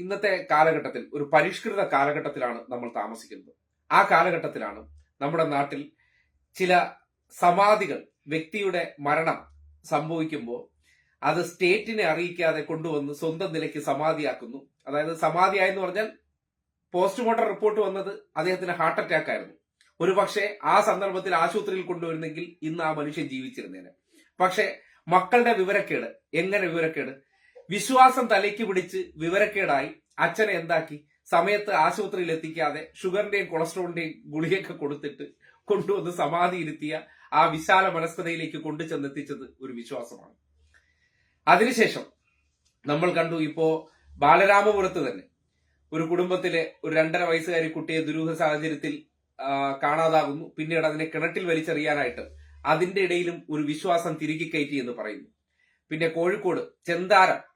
ഇന്നത്തെ കാലഘട്ടത്തിൽ ഒരു പരിഷ്കൃത കാലഘട്ടത്തിലാണ് നമ്മൾ താമസിക്കുന്നത്. ആ കാലഘട്ടത്തിലാണ് നമ്മുടെ നാട്ടിൽ ചില സമാധികൾ വ്യക്തിയുടെ മരണം സംഭവിക്കുമ്പോൾ അത് സ്റ്റേറ്റിനെ അറിയിക്കാതെ കൊണ്ടുവന്ന് സ്വന്തം നിലയ്ക്ക് സമാധിയാക്കുന്നു. അതായത് സമാധിയായെന്ന് പറഞ്ഞാൽ പോസ്റ്റ്മോർട്ടം റിപ്പോർട്ട് വന്നത് അദ്ദേഹത്തിന് ഹാർട്ട് അറ്റാക്ക് ആയിരുന്നു. ഒരു പക്ഷേ ആ സന്ദർഭത്തിൽ ആശുപത്രിയിൽ കൊണ്ടുവരുന്നെങ്കിൽ ഇന്ന് ആ മനുഷ്യൻ ജീവിച്ചിരുന്നേനെ. പക്ഷേ മക്കളുടെ വിവരക്കേട് എങ്ങനെ വിവരക്കേട്? വിശ്വാസം തലയ്ക്ക് പിടിച്ച് വിവരക്കേടായി അച്ഛനെ എന്താക്കി? സമയത്ത് ആശുപത്രിയിൽ എത്തിക്കാതെ ഷുഗറിന്റെയും കൊളസ്ട്രോളിന്റെയും ഗുളികയൊക്കെ കൊടുത്തിട്ട് കൊണ്ടുവന്ന് സമാധിയിരുത്തിയ ആ വിശാല മനസ്കതയിലേക്ക് കൊണ്ടു ചെന്നെത്തിച്ചത് ഒരു വിശ്വാസമാണ്. അതിനുശേഷം നമ്മൾ കണ്ടു ഇപ്പോ ബാലരാമപുരത്ത് തന്നെ ഒരു കുടുംബത്തിലെ ഒരു രണ്ടര വയസ്സുകാരി കുട്ടിയെ ദുരൂഹ സാഹചര്യത്തിൽ കാണാതാകുന്നു. പിന്നീട് അതിനെ കിണറ്റിൽ വലിച്ചെറിയാനായിട്ട് അതിന്റെ ഇടയിലും ഒരു വിശ്വാസം തിരികെ കയറ്റി എന്ന് പറയുന്നു. പിന്നെ കോഴിക്കോട് ചെന്താരം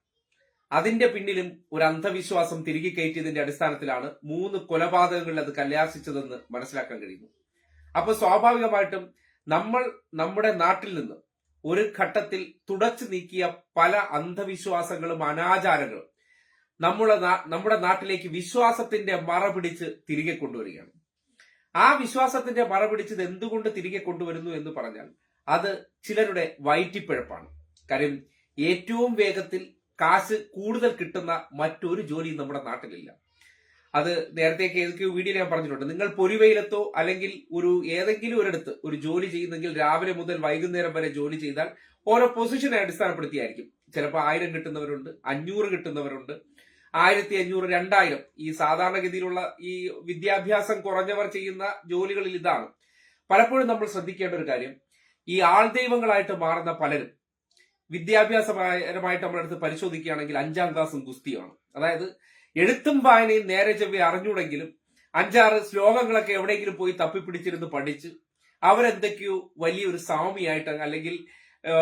അതിന്റെ പിന്നിലും ഒരു അന്ധവിശ്വാസം തിരികെ കയറ്റിയതിന്റെ അടിസ്ഥാനത്തിലാണ് മൂന്ന് കൊലപാതകങ്ങളിൽ അത് കല്യാസിച്ചതെന്ന് മനസ്സിലാക്കാൻ കഴിയുന്നു. അപ്പൊ സ്വാഭാവികമായിട്ടും നമ്മൾ നമ്മുടെ നാട്ടിൽ നിന്ന് ഒരു ഘട്ടത്തിൽ തുടച്ചു നീക്കിയ പല അന്ധവിശ്വാസങ്ങളും അനാചാരങ്ങളും നമ്മുടെ നമ്മുടെ നാട്ടിലേക്ക് വിശ്വാസത്തിന്റെ മറ പിടിച്ച് തിരികെ കൊണ്ടുവരികയാണ്. ആ വിശ്വാസത്തിന്റെ മറ പിടിച്ചത് എന്തുകൊണ്ട് തിരികെ കൊണ്ടുവരുന്നു എന്ന് പറഞ്ഞാൽ അത് ചിലരുടെ വയറ്റിപ്പിഴപ്പാണ്. കാര്യം ഏറ്റവും വേഗത്തിൽ കാശ് കൂടുതൽ കിട്ടുന്ന മറ്റൊരു ജോലിയും നമ്മുടെ നാട്ടിലില്ല. അത് നേരത്തെ ഏതൊക്കെയോ വീഡിയോ ഞാൻ പറഞ്ഞിട്ടുണ്ട്. നിങ്ങൾ പൊരിവെയിലത്തോ അല്ലെങ്കിൽ ഒരു ഏതെങ്കിലും ഒരിടത്ത് ഒരു ജോലി ചെയ്യുന്നെങ്കിൽ രാവിലെ മുതൽ വൈകുന്നേരം വരെ ജോലി ചെയ്താൽ ഓരോ പൊസിഷനെ അടിസ്ഥാനപ്പെടുത്തിയായിരിക്കും. ചിലപ്പോൾ ആയിരം കിട്ടുന്നവരുണ്ട് അഞ്ഞൂറ് കിട്ടുന്നവരുണ്ട് ആയിരത്തി അഞ്ഞൂറ് രണ്ടായിരം. ഈ സാധാരണഗതിയിലുള്ള ഈ വിദ്യാഭ്യാസം കുറഞ്ഞവർ ചെയ്യുന്ന ജോലികളിൽ ഇതാണ്. പലപ്പോഴും നമ്മൾ ശ്രദ്ധിക്കേണ്ട ഒരു കാര്യം ഈ ആൾദൈവങ്ങളായിട്ട് മാറുന്ന പലരും വിദ്യാഭ്യാസപരമായിട്ട് നമ്മളെടുത്ത് പരിശോധിക്കുകയാണെങ്കിൽ അഞ്ചാം ക്ലാസ്സും ഗുസ്തിയാണ് അതായത് എഴുത്തും വായനയും നേരെ ചെവ്വി അറിഞ്ഞൂടെങ്കിലും അഞ്ചാറ് ശ്ലോകങ്ങളൊക്കെ എവിടെയെങ്കിലും പോയി തപ്പിപ്പിടിച്ചിരുന്ന് പഠിച്ച് അവരെന്തൊക്കെയോ വലിയൊരു സ്വാമിയായിട്ട് അല്ലെങ്കിൽ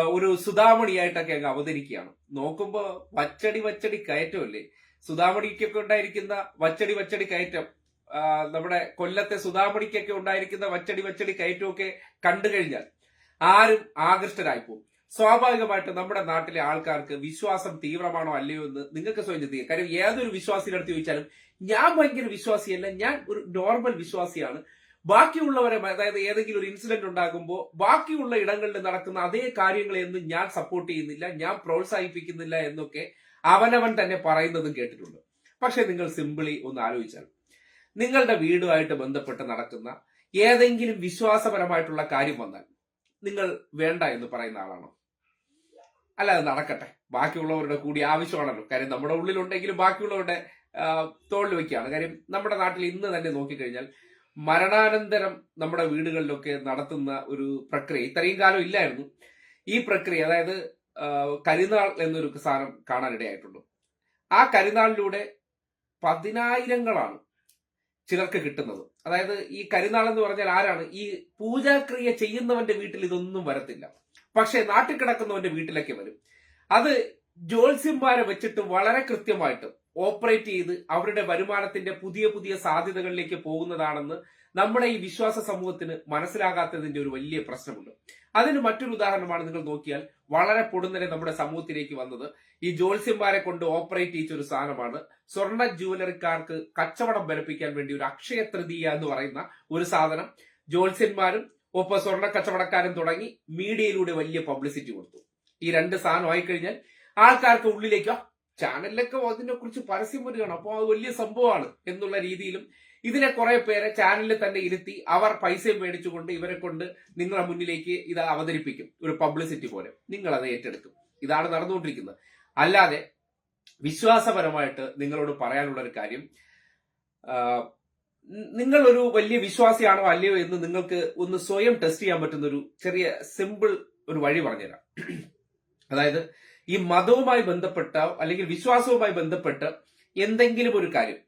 ഒരു സുധാമണിയായിട്ടൊക്കെ അങ്ങ് അവതരിക്കുകയാണ്. നോക്കുമ്പോൾ വച്ചടി വച്ചടി കയറ്റമല്ലേ? സുധാമണിക്കൊക്കെ ഉണ്ടായിരിക്കുന്ന വച്ചടി വച്ചടി കയറ്റം നമ്മുടെ കൊല്ലത്തെ സുധാമണിക്കൊക്കെ ഉണ്ടായിരിക്കുന്ന വച്ചടി വച്ചടി കയറ്റമൊക്കെ കണ്ടു കഴിഞ്ഞാൽ ആരും ആകൃഷ്ടരായി പോകും സ്വാഭാവികമായിട്ട് നമ്മുടെ നാട്ടിലെ ആൾക്കാർക്ക് വിശ്വാസം തീവ്രമാണോ അല്ലയോ എന്ന് നിങ്ങൾക്ക് സ്വയം ചിന്തിക്കാം. കാര്യം ഏതൊരു വിശ്വാസിയുടെ അടുത്ത് ചോദിച്ചാലും ഞാൻ ഭയങ്കര വിശ്വാസിയല്ല ഞാൻ ഒരു നോർമൽ വിശ്വാസിയാണ്. ബാക്കിയുള്ളവരെ അതായത് ഏതെങ്കിലും ഒരു ഇൻസിഡന്റ് ഉണ്ടാകുമ്പോൾ ബാക്കിയുള്ള ഇടങ്ങളിൽ നടക്കുന്ന അതേ കാര്യങ്ങളെയൊന്നും ഞാൻ സപ്പോർട്ട് ചെയ്യുന്നില്ല ഞാൻ പ്രോത്സാഹിപ്പിക്കുന്നില്ല എന്നൊക്കെ അവനവൻ തന്നെ പറയുന്നതും കേട്ടിട്ടുണ്ട്. പക്ഷെ നിങ്ങൾ സിമ്പിളി ഒന്ന് ആലോചിച്ചാൽ നിങ്ങളുടെ വീടുമായിട്ട് ബന്ധപ്പെട്ട് നടക്കുന്ന ഏതെങ്കിലും വിശ്വാസപരമായിട്ടുള്ള കാര്യം വന്നാൽ നിങ്ങൾ വേണ്ട എന്ന് പറയുന്ന ആളാണോ? അല്ല അത് നടക്കട്ടെ. ബാക്കിയുള്ളവരുടെ കൂടി ആവശ്യമാണല്ലോ. കാര്യം നമ്മുടെ ഉള്ളിലുണ്ടെങ്കിലും ബാക്കിയുള്ളവരുടെ തോളിൽ വെക്കുകയാണ്. കാര്യം നമ്മുടെ നാട്ടിൽ ഇന്ന് തന്നെ നോക്കിക്കഴിഞ്ഞാൽ മരണാനന്തരം നമ്മുടെ വീടുകളിലൊക്കെ നടത്തുന്ന ഒരു പ്രക്രിയ ഇത്രയും കാലം ഇല്ലായിരുന്നു. ഈ പ്രക്രിയ അതായത് കരിനാൾ എന്നൊരു സാധനം കാണാനിടയായിട്ടുണ്ട് ആ കരിനാളിലൂടെ പതിനായിരങ്ങളാണ് ചിലർക്ക് കിട്ടുന്നത്. അതായത് ഈ കരിനാൾ എന്ന് പറഞ്ഞാൽ ആരാണ്? ഈ പൂജാക്രിയ ചെയ്യുന്നവന്റെ വീട്ടിൽ ഇതൊന്നും വരത്തില്ല. പക്ഷെ നാട്ടിൽ കിടക്കുന്നവന്റെ വീട്ടിലേക്ക് വരും. അത് ജ്യോത്സ്യന്മാരെ വെച്ചിട്ട് വളരെ കൃത്യമായിട്ട് ഓപ്പറേറ്റ് ചെയ്ത് അവരുടെ വരുമാനത്തിന്റെ പുതിയ പുതിയ സാധ്യതകളിലേക്ക് പോകുന്നതാണെന്ന് നമ്മുടെ ഈ വിശ്വാസ സമൂഹത്തിന് മനസ്സിലാകാത്തതിന്റെ ഒരു വലിയ പ്രശ്നമുണ്ട്. അതിന് മറ്റൊരു ഉദാഹരണമാണ് നിങ്ങൾ നോക്കിയാൽ വളരെ പൊടുന്നനെ നമ്മുടെ സമൂഹത്തിലേക്ക് വന്നത്. ഈ ജ്യോത്സ്യന്മാരെ കൊണ്ട് ഓപ്പറേറ്റ് ചെയ്യിച്ച ഒരു സാധനമാണ്. സ്വർണ ജുവലറിക്കാർക്ക് കച്ചവടം ബലപ്പിക്കാൻ വേണ്ടി ഒരു അക്ഷയ തൃതീയ എന്ന് പറയുന്ന ഒരു സാധനം. ജ്യോത്സ്യന്മാരും ഒപ്പം സ്വർണ കച്ചവടക്കാരും തുടങ്ങി മീഡിയയിലൂടെ വലിയ പബ്ലിസിറ്റി കൊടുത്തു. ഈ രണ്ട് സാധനം ആയിക്കഴിഞ്ഞാൽ ആൾക്കാർക്ക് ഉള്ളിലേക്കോ "ആ, ചാനലിലൊക്കെ അതിനെ കുറിച്ച് പരസ്യം വരികയാണ്. അപ്പോൾ അത് വലിയ സംഭവമാണ് എന്നുള്ള രീതിയിലും ഇതിനെ കുറെ പേരെ ചാനലിൽ തന്നെ ഇരുത്തി അവർ പൈസയും മേടിച്ചുകൊണ്ട് ഇവരെ കൊണ്ട് നിങ്ങളുടെ മുന്നിലേക്ക് ഇത് അവതരിപ്പിക്കും. ഒരു പബ്ലിസിറ്റി പോലെ. നിങ്ങൾ അത് ഏറ്റെടുക്കും. ഇതാണ് നടന്നുകൊണ്ടിരിക്കുന്നത്. അല്ലാതെ വിശ്വാസപരമായിട്ട് നിങ്ങളോട് പറയാനുള്ള ഒരു കാര്യം നിങ്ങൾ ഒരു വലിയ വിശ്വാസിയാണോ അല്ലയോ എന്ന് നിങ്ങൾക്ക് ഒന്ന് സ്വയം ടെസ്റ്റ് ചെയ്യാൻ പറ്റുന്ന ഒരു ചെറിയ സിമ്പിൾ ഒരു വഴി പറഞ്ഞുതരാം. അതായത് ഈ മതവുമായി ബന്ധപ്പെട്ട അല്ലെങ്കിൽ വിശ്വാസവുമായി ബന്ധപ്പെട്ട് എന്തെങ്കിലും ഒരു കാര്യം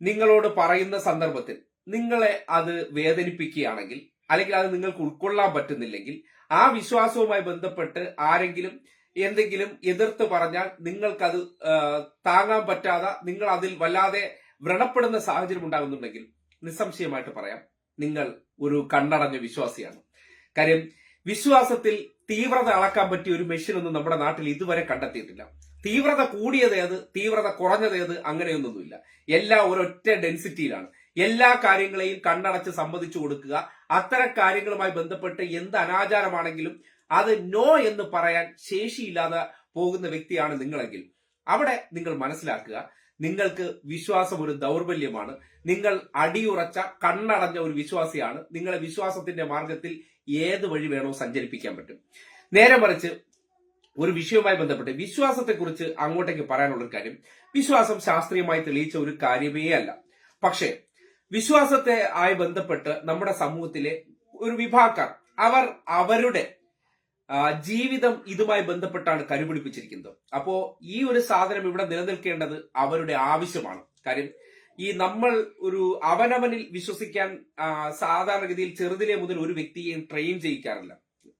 നിങ്ങളോട് പറയുന്ന സന്ദർഭത്തിൽ നിങ്ങളെ അത് വേദനിപ്പിക്കുകയാണെങ്കിൽ അല്ലെങ്കിൽ അത് നിങ്ങൾക്ക് ഉൾക്കൊള്ളാൻ പറ്റുന്നില്ലെങ്കിൽ ആ വിശ്വാസവുമായി ബന്ധപ്പെട്ട് ആരെങ്കിലും എന്തെങ്കിലും എതിർത്ത് പറഞ്ഞാൽ നിങ്ങൾക്കത് താങ്ങാൻ പറ്റാതെ നിങ്ങൾ അതിൽ വല്ലാതെ വ്രണപ്പെടുന്ന സാഹചര്യം ഉണ്ടാകുന്നുണ്ടെങ്കിൽ നിസ്സംശയമായിട്ട് പറയാം. നിങ്ങൾ ഒരു കണ്ണടഞ്ഞ വിശ്വാസിയാണ്. കാര്യം വിശ്വാസത്തിൽ തീവ്രത അളക്കാൻ പറ്റിയ ഒരു മെഷീൻ ഒന്നും നമ്മുടെ നാട്ടിൽ ഇതുവരെ കണ്ടെത്തിയിട്ടില്ല. തീവ്രത കൂടിയത് ഏത്? തീവ്രത കുറഞ്ഞത് ഏത്? അങ്ങനെയൊന്നുമില്ല. എല്ലാം ഒരൊറ്റ ഡെൻസിറ്റിയിലാണ് എല്ലാ കാര്യങ്ങളെയും കണ്ണടച്ച് സമ്മതിച്ചു കൊടുക്കുക. അത്തരം കാര്യങ്ങളുമായി ബന്ധപ്പെട്ട് എന്ത് അനാചാരമാണെങ്കിലും അത് നോ എന്ന് പറയാൻ ശേഷിയില്ലാതെ പോകുന്ന വ്യക്തിയാണ് നിങ്ങളെങ്കിൽ അവിടെ നിങ്ങൾ മനസ്സിലാക്കുക. നിങ്ങൾക്ക് വിശ്വാസം ഒരു ദൗർബല്യമാണ്. നിങ്ങൾ അടിയുറച്ച കണ്ണടഞ്ഞ ഒരു വിശ്വാസിയാണ്. നിങ്ങളെ വിശ്വാസത്തിന്റെ മാർഗത്തിൽ ഏത് വഴി വേണോ സഞ്ചരിപ്പിക്കാൻ പറ്റും. നേരെ മറിച്ച് ഒരു വിഷയവുമായി ബന്ധപ്പെട്ട് വിശ്വാസത്തെക്കുറിച്ച് അങ്ങോട്ടേക്ക് പറയാനുള്ള ഒരു കാര്യം. വിശ്വാസം ശാസ്ത്രീയമായി തെളിയിച്ച ഒരു കാര്യമേ അല്ല. പക്ഷേ വിശ്വാസത്തെ ആയി ബന്ധപ്പെട്ട് നമ്മുടെ സമൂഹത്തിലെ ഒരു വിഭാഗക്കാർ അവർ അവരുടെ ജീവിതം ഇതുമായി ബന്ധപ്പെട്ടാണ് കരുപിടിപ്പിച്ചിരിക്കുന്നത്. അപ്പോ ഈ ഒരു സാധനം ഇവിടെ നിലനിൽക്കേണ്ടത് അവരുടെ ആവശ്യമാണ്. കാര്യം ഈ നമ്മൾ ഒരു അവനവനിൽ വിശ്വസിക്കാൻ സാധാരണഗതിയിൽ ചെറുതിലെ മുതൽ ഒരു വ്യക്തിയെയും ട്രെയിൻ ചെയ്യിക്കാറില്ല.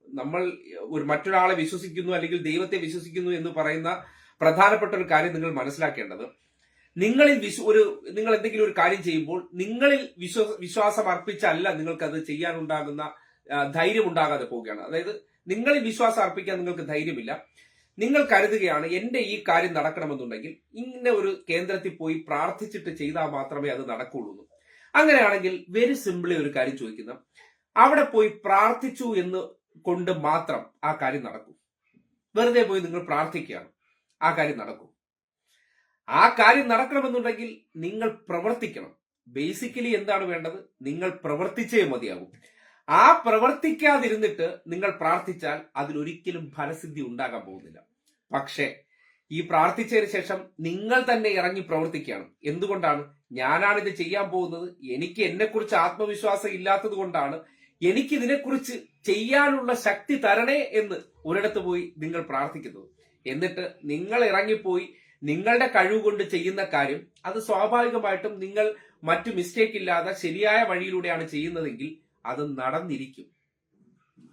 നമ്മൾ ഒരു മറ്റൊരാളെ വിശ്വസിക്കുന്നു അല്ലെങ്കിൽ ദൈവത്തെ വിശ്വസിക്കുന്നു എന്ന് പറയുന്ന പ്രധാനപ്പെട്ട ഒരു കാര്യം നിങ്ങൾ മനസ്സിലാക്കേണ്ടത്. നിങ്ങളിൽ വിശ്വ ഒരു നിങ്ങൾ എന്തെങ്കിലും ഒരു കാര്യം ചെയ്യുമ്പോൾ നിങ്ങളിൽ വിശ്വാസം അർപ്പിച്ചല്ല നിങ്ങൾക്ക് അത് ചെയ്യാനുണ്ടാകുന്ന ധൈര്യം ഉണ്ടാകാതെ പോവുകയാണ്. അതായത് നിങ്ങളിൽ വിശ്വാസം അർപ്പിക്കാൻ നിങ്ങൾക്ക് ധൈര്യമില്ല. നിങ്ങൾ കരുതുകയാണ് എന്റെ ഈ കാര്യം നടക്കണമെന്നുണ്ടെങ്കിൽ ഇങ്ങനെ ഒരു കേന്ദ്രത്തിൽ പോയി പ്രാർത്ഥിച്ചിട്ട് ചെയ്താൽ മാത്രമേ അത് നടക്കുള്ളൂ. അങ്ങനെയാണെങ്കിൽ വെരി സിമ്പിളി ഒരു കാര്യം ചോദിക്കുന്ന. അവിടെ പോയി പ്രാർത്ഥിച്ചു എന്ന് കൊണ്ട് മാത്രം ആ കാര്യം നടക്കും. വെറുതെ പോയി നിങ്ങൾ പ്രാർത്ഥിക്കുകയാണ്. ആ കാര്യം നടക്കും. ആ കാര്യം നടക്കണമെന്നുണ്ടെങ്കിൽ നിങ്ങൾ പ്രവർത്തിക്കണം. ബേസിക്കലി എന്താണ് വേണ്ടത്? നിങ്ങൾ പ്രവർത്തിച്ചേ മതിയാകും ആ പ്രവർത്തിക്കാതിരുന്നിട്ട് നിങ്ങൾ പ്രാർത്ഥിച്ചാൽ അതിലൊരിക്കലും ഫലസിദ്ധി ഉണ്ടാകാൻ പോകുന്നില്ല. പക്ഷേ ഈ പ്രാർത്ഥിച്ചതിന് ശേഷം നിങ്ങൾ തന്നെ ഇറങ്ങി പ്രവർത്തിക്കുകയാണ് എന്തുകൊണ്ടാണ്? ഞാനാണ് ഇത് ചെയ്യാൻ പോകുന്നത്. എനിക്ക് എന്നെക്കുറിച്ച് ആത്മവിശ്വാസം ഇല്ലാത്തത് കൊണ്ടാണ്. എനിക്ക് ഇതിനെക്കുറിച്ച് ചെയ്യാനുള്ള ശക്തി തരണേ എന്ന് ഒരിടത്ത് പോയി നിങ്ങൾ പ്രാർത്ഥിക്കുന്നത് എന്നിട്ട് നിങ്ങൾ ഇറങ്ങിപ്പോയി നിങ്ങളുടെ കഴിവ് കൊണ്ട് ചെയ്യുന്ന കാര്യം അത് സ്വാഭാവികമായിട്ടും നിങ്ങൾ മറ്റു മിസ്റ്റേക്ക് ഇല്ലാതെ ശരിയായ വഴിയിലൂടെയാണ് ചെയ്യുന്നതെങ്കിൽ അത് നടന്നിരിക്കും.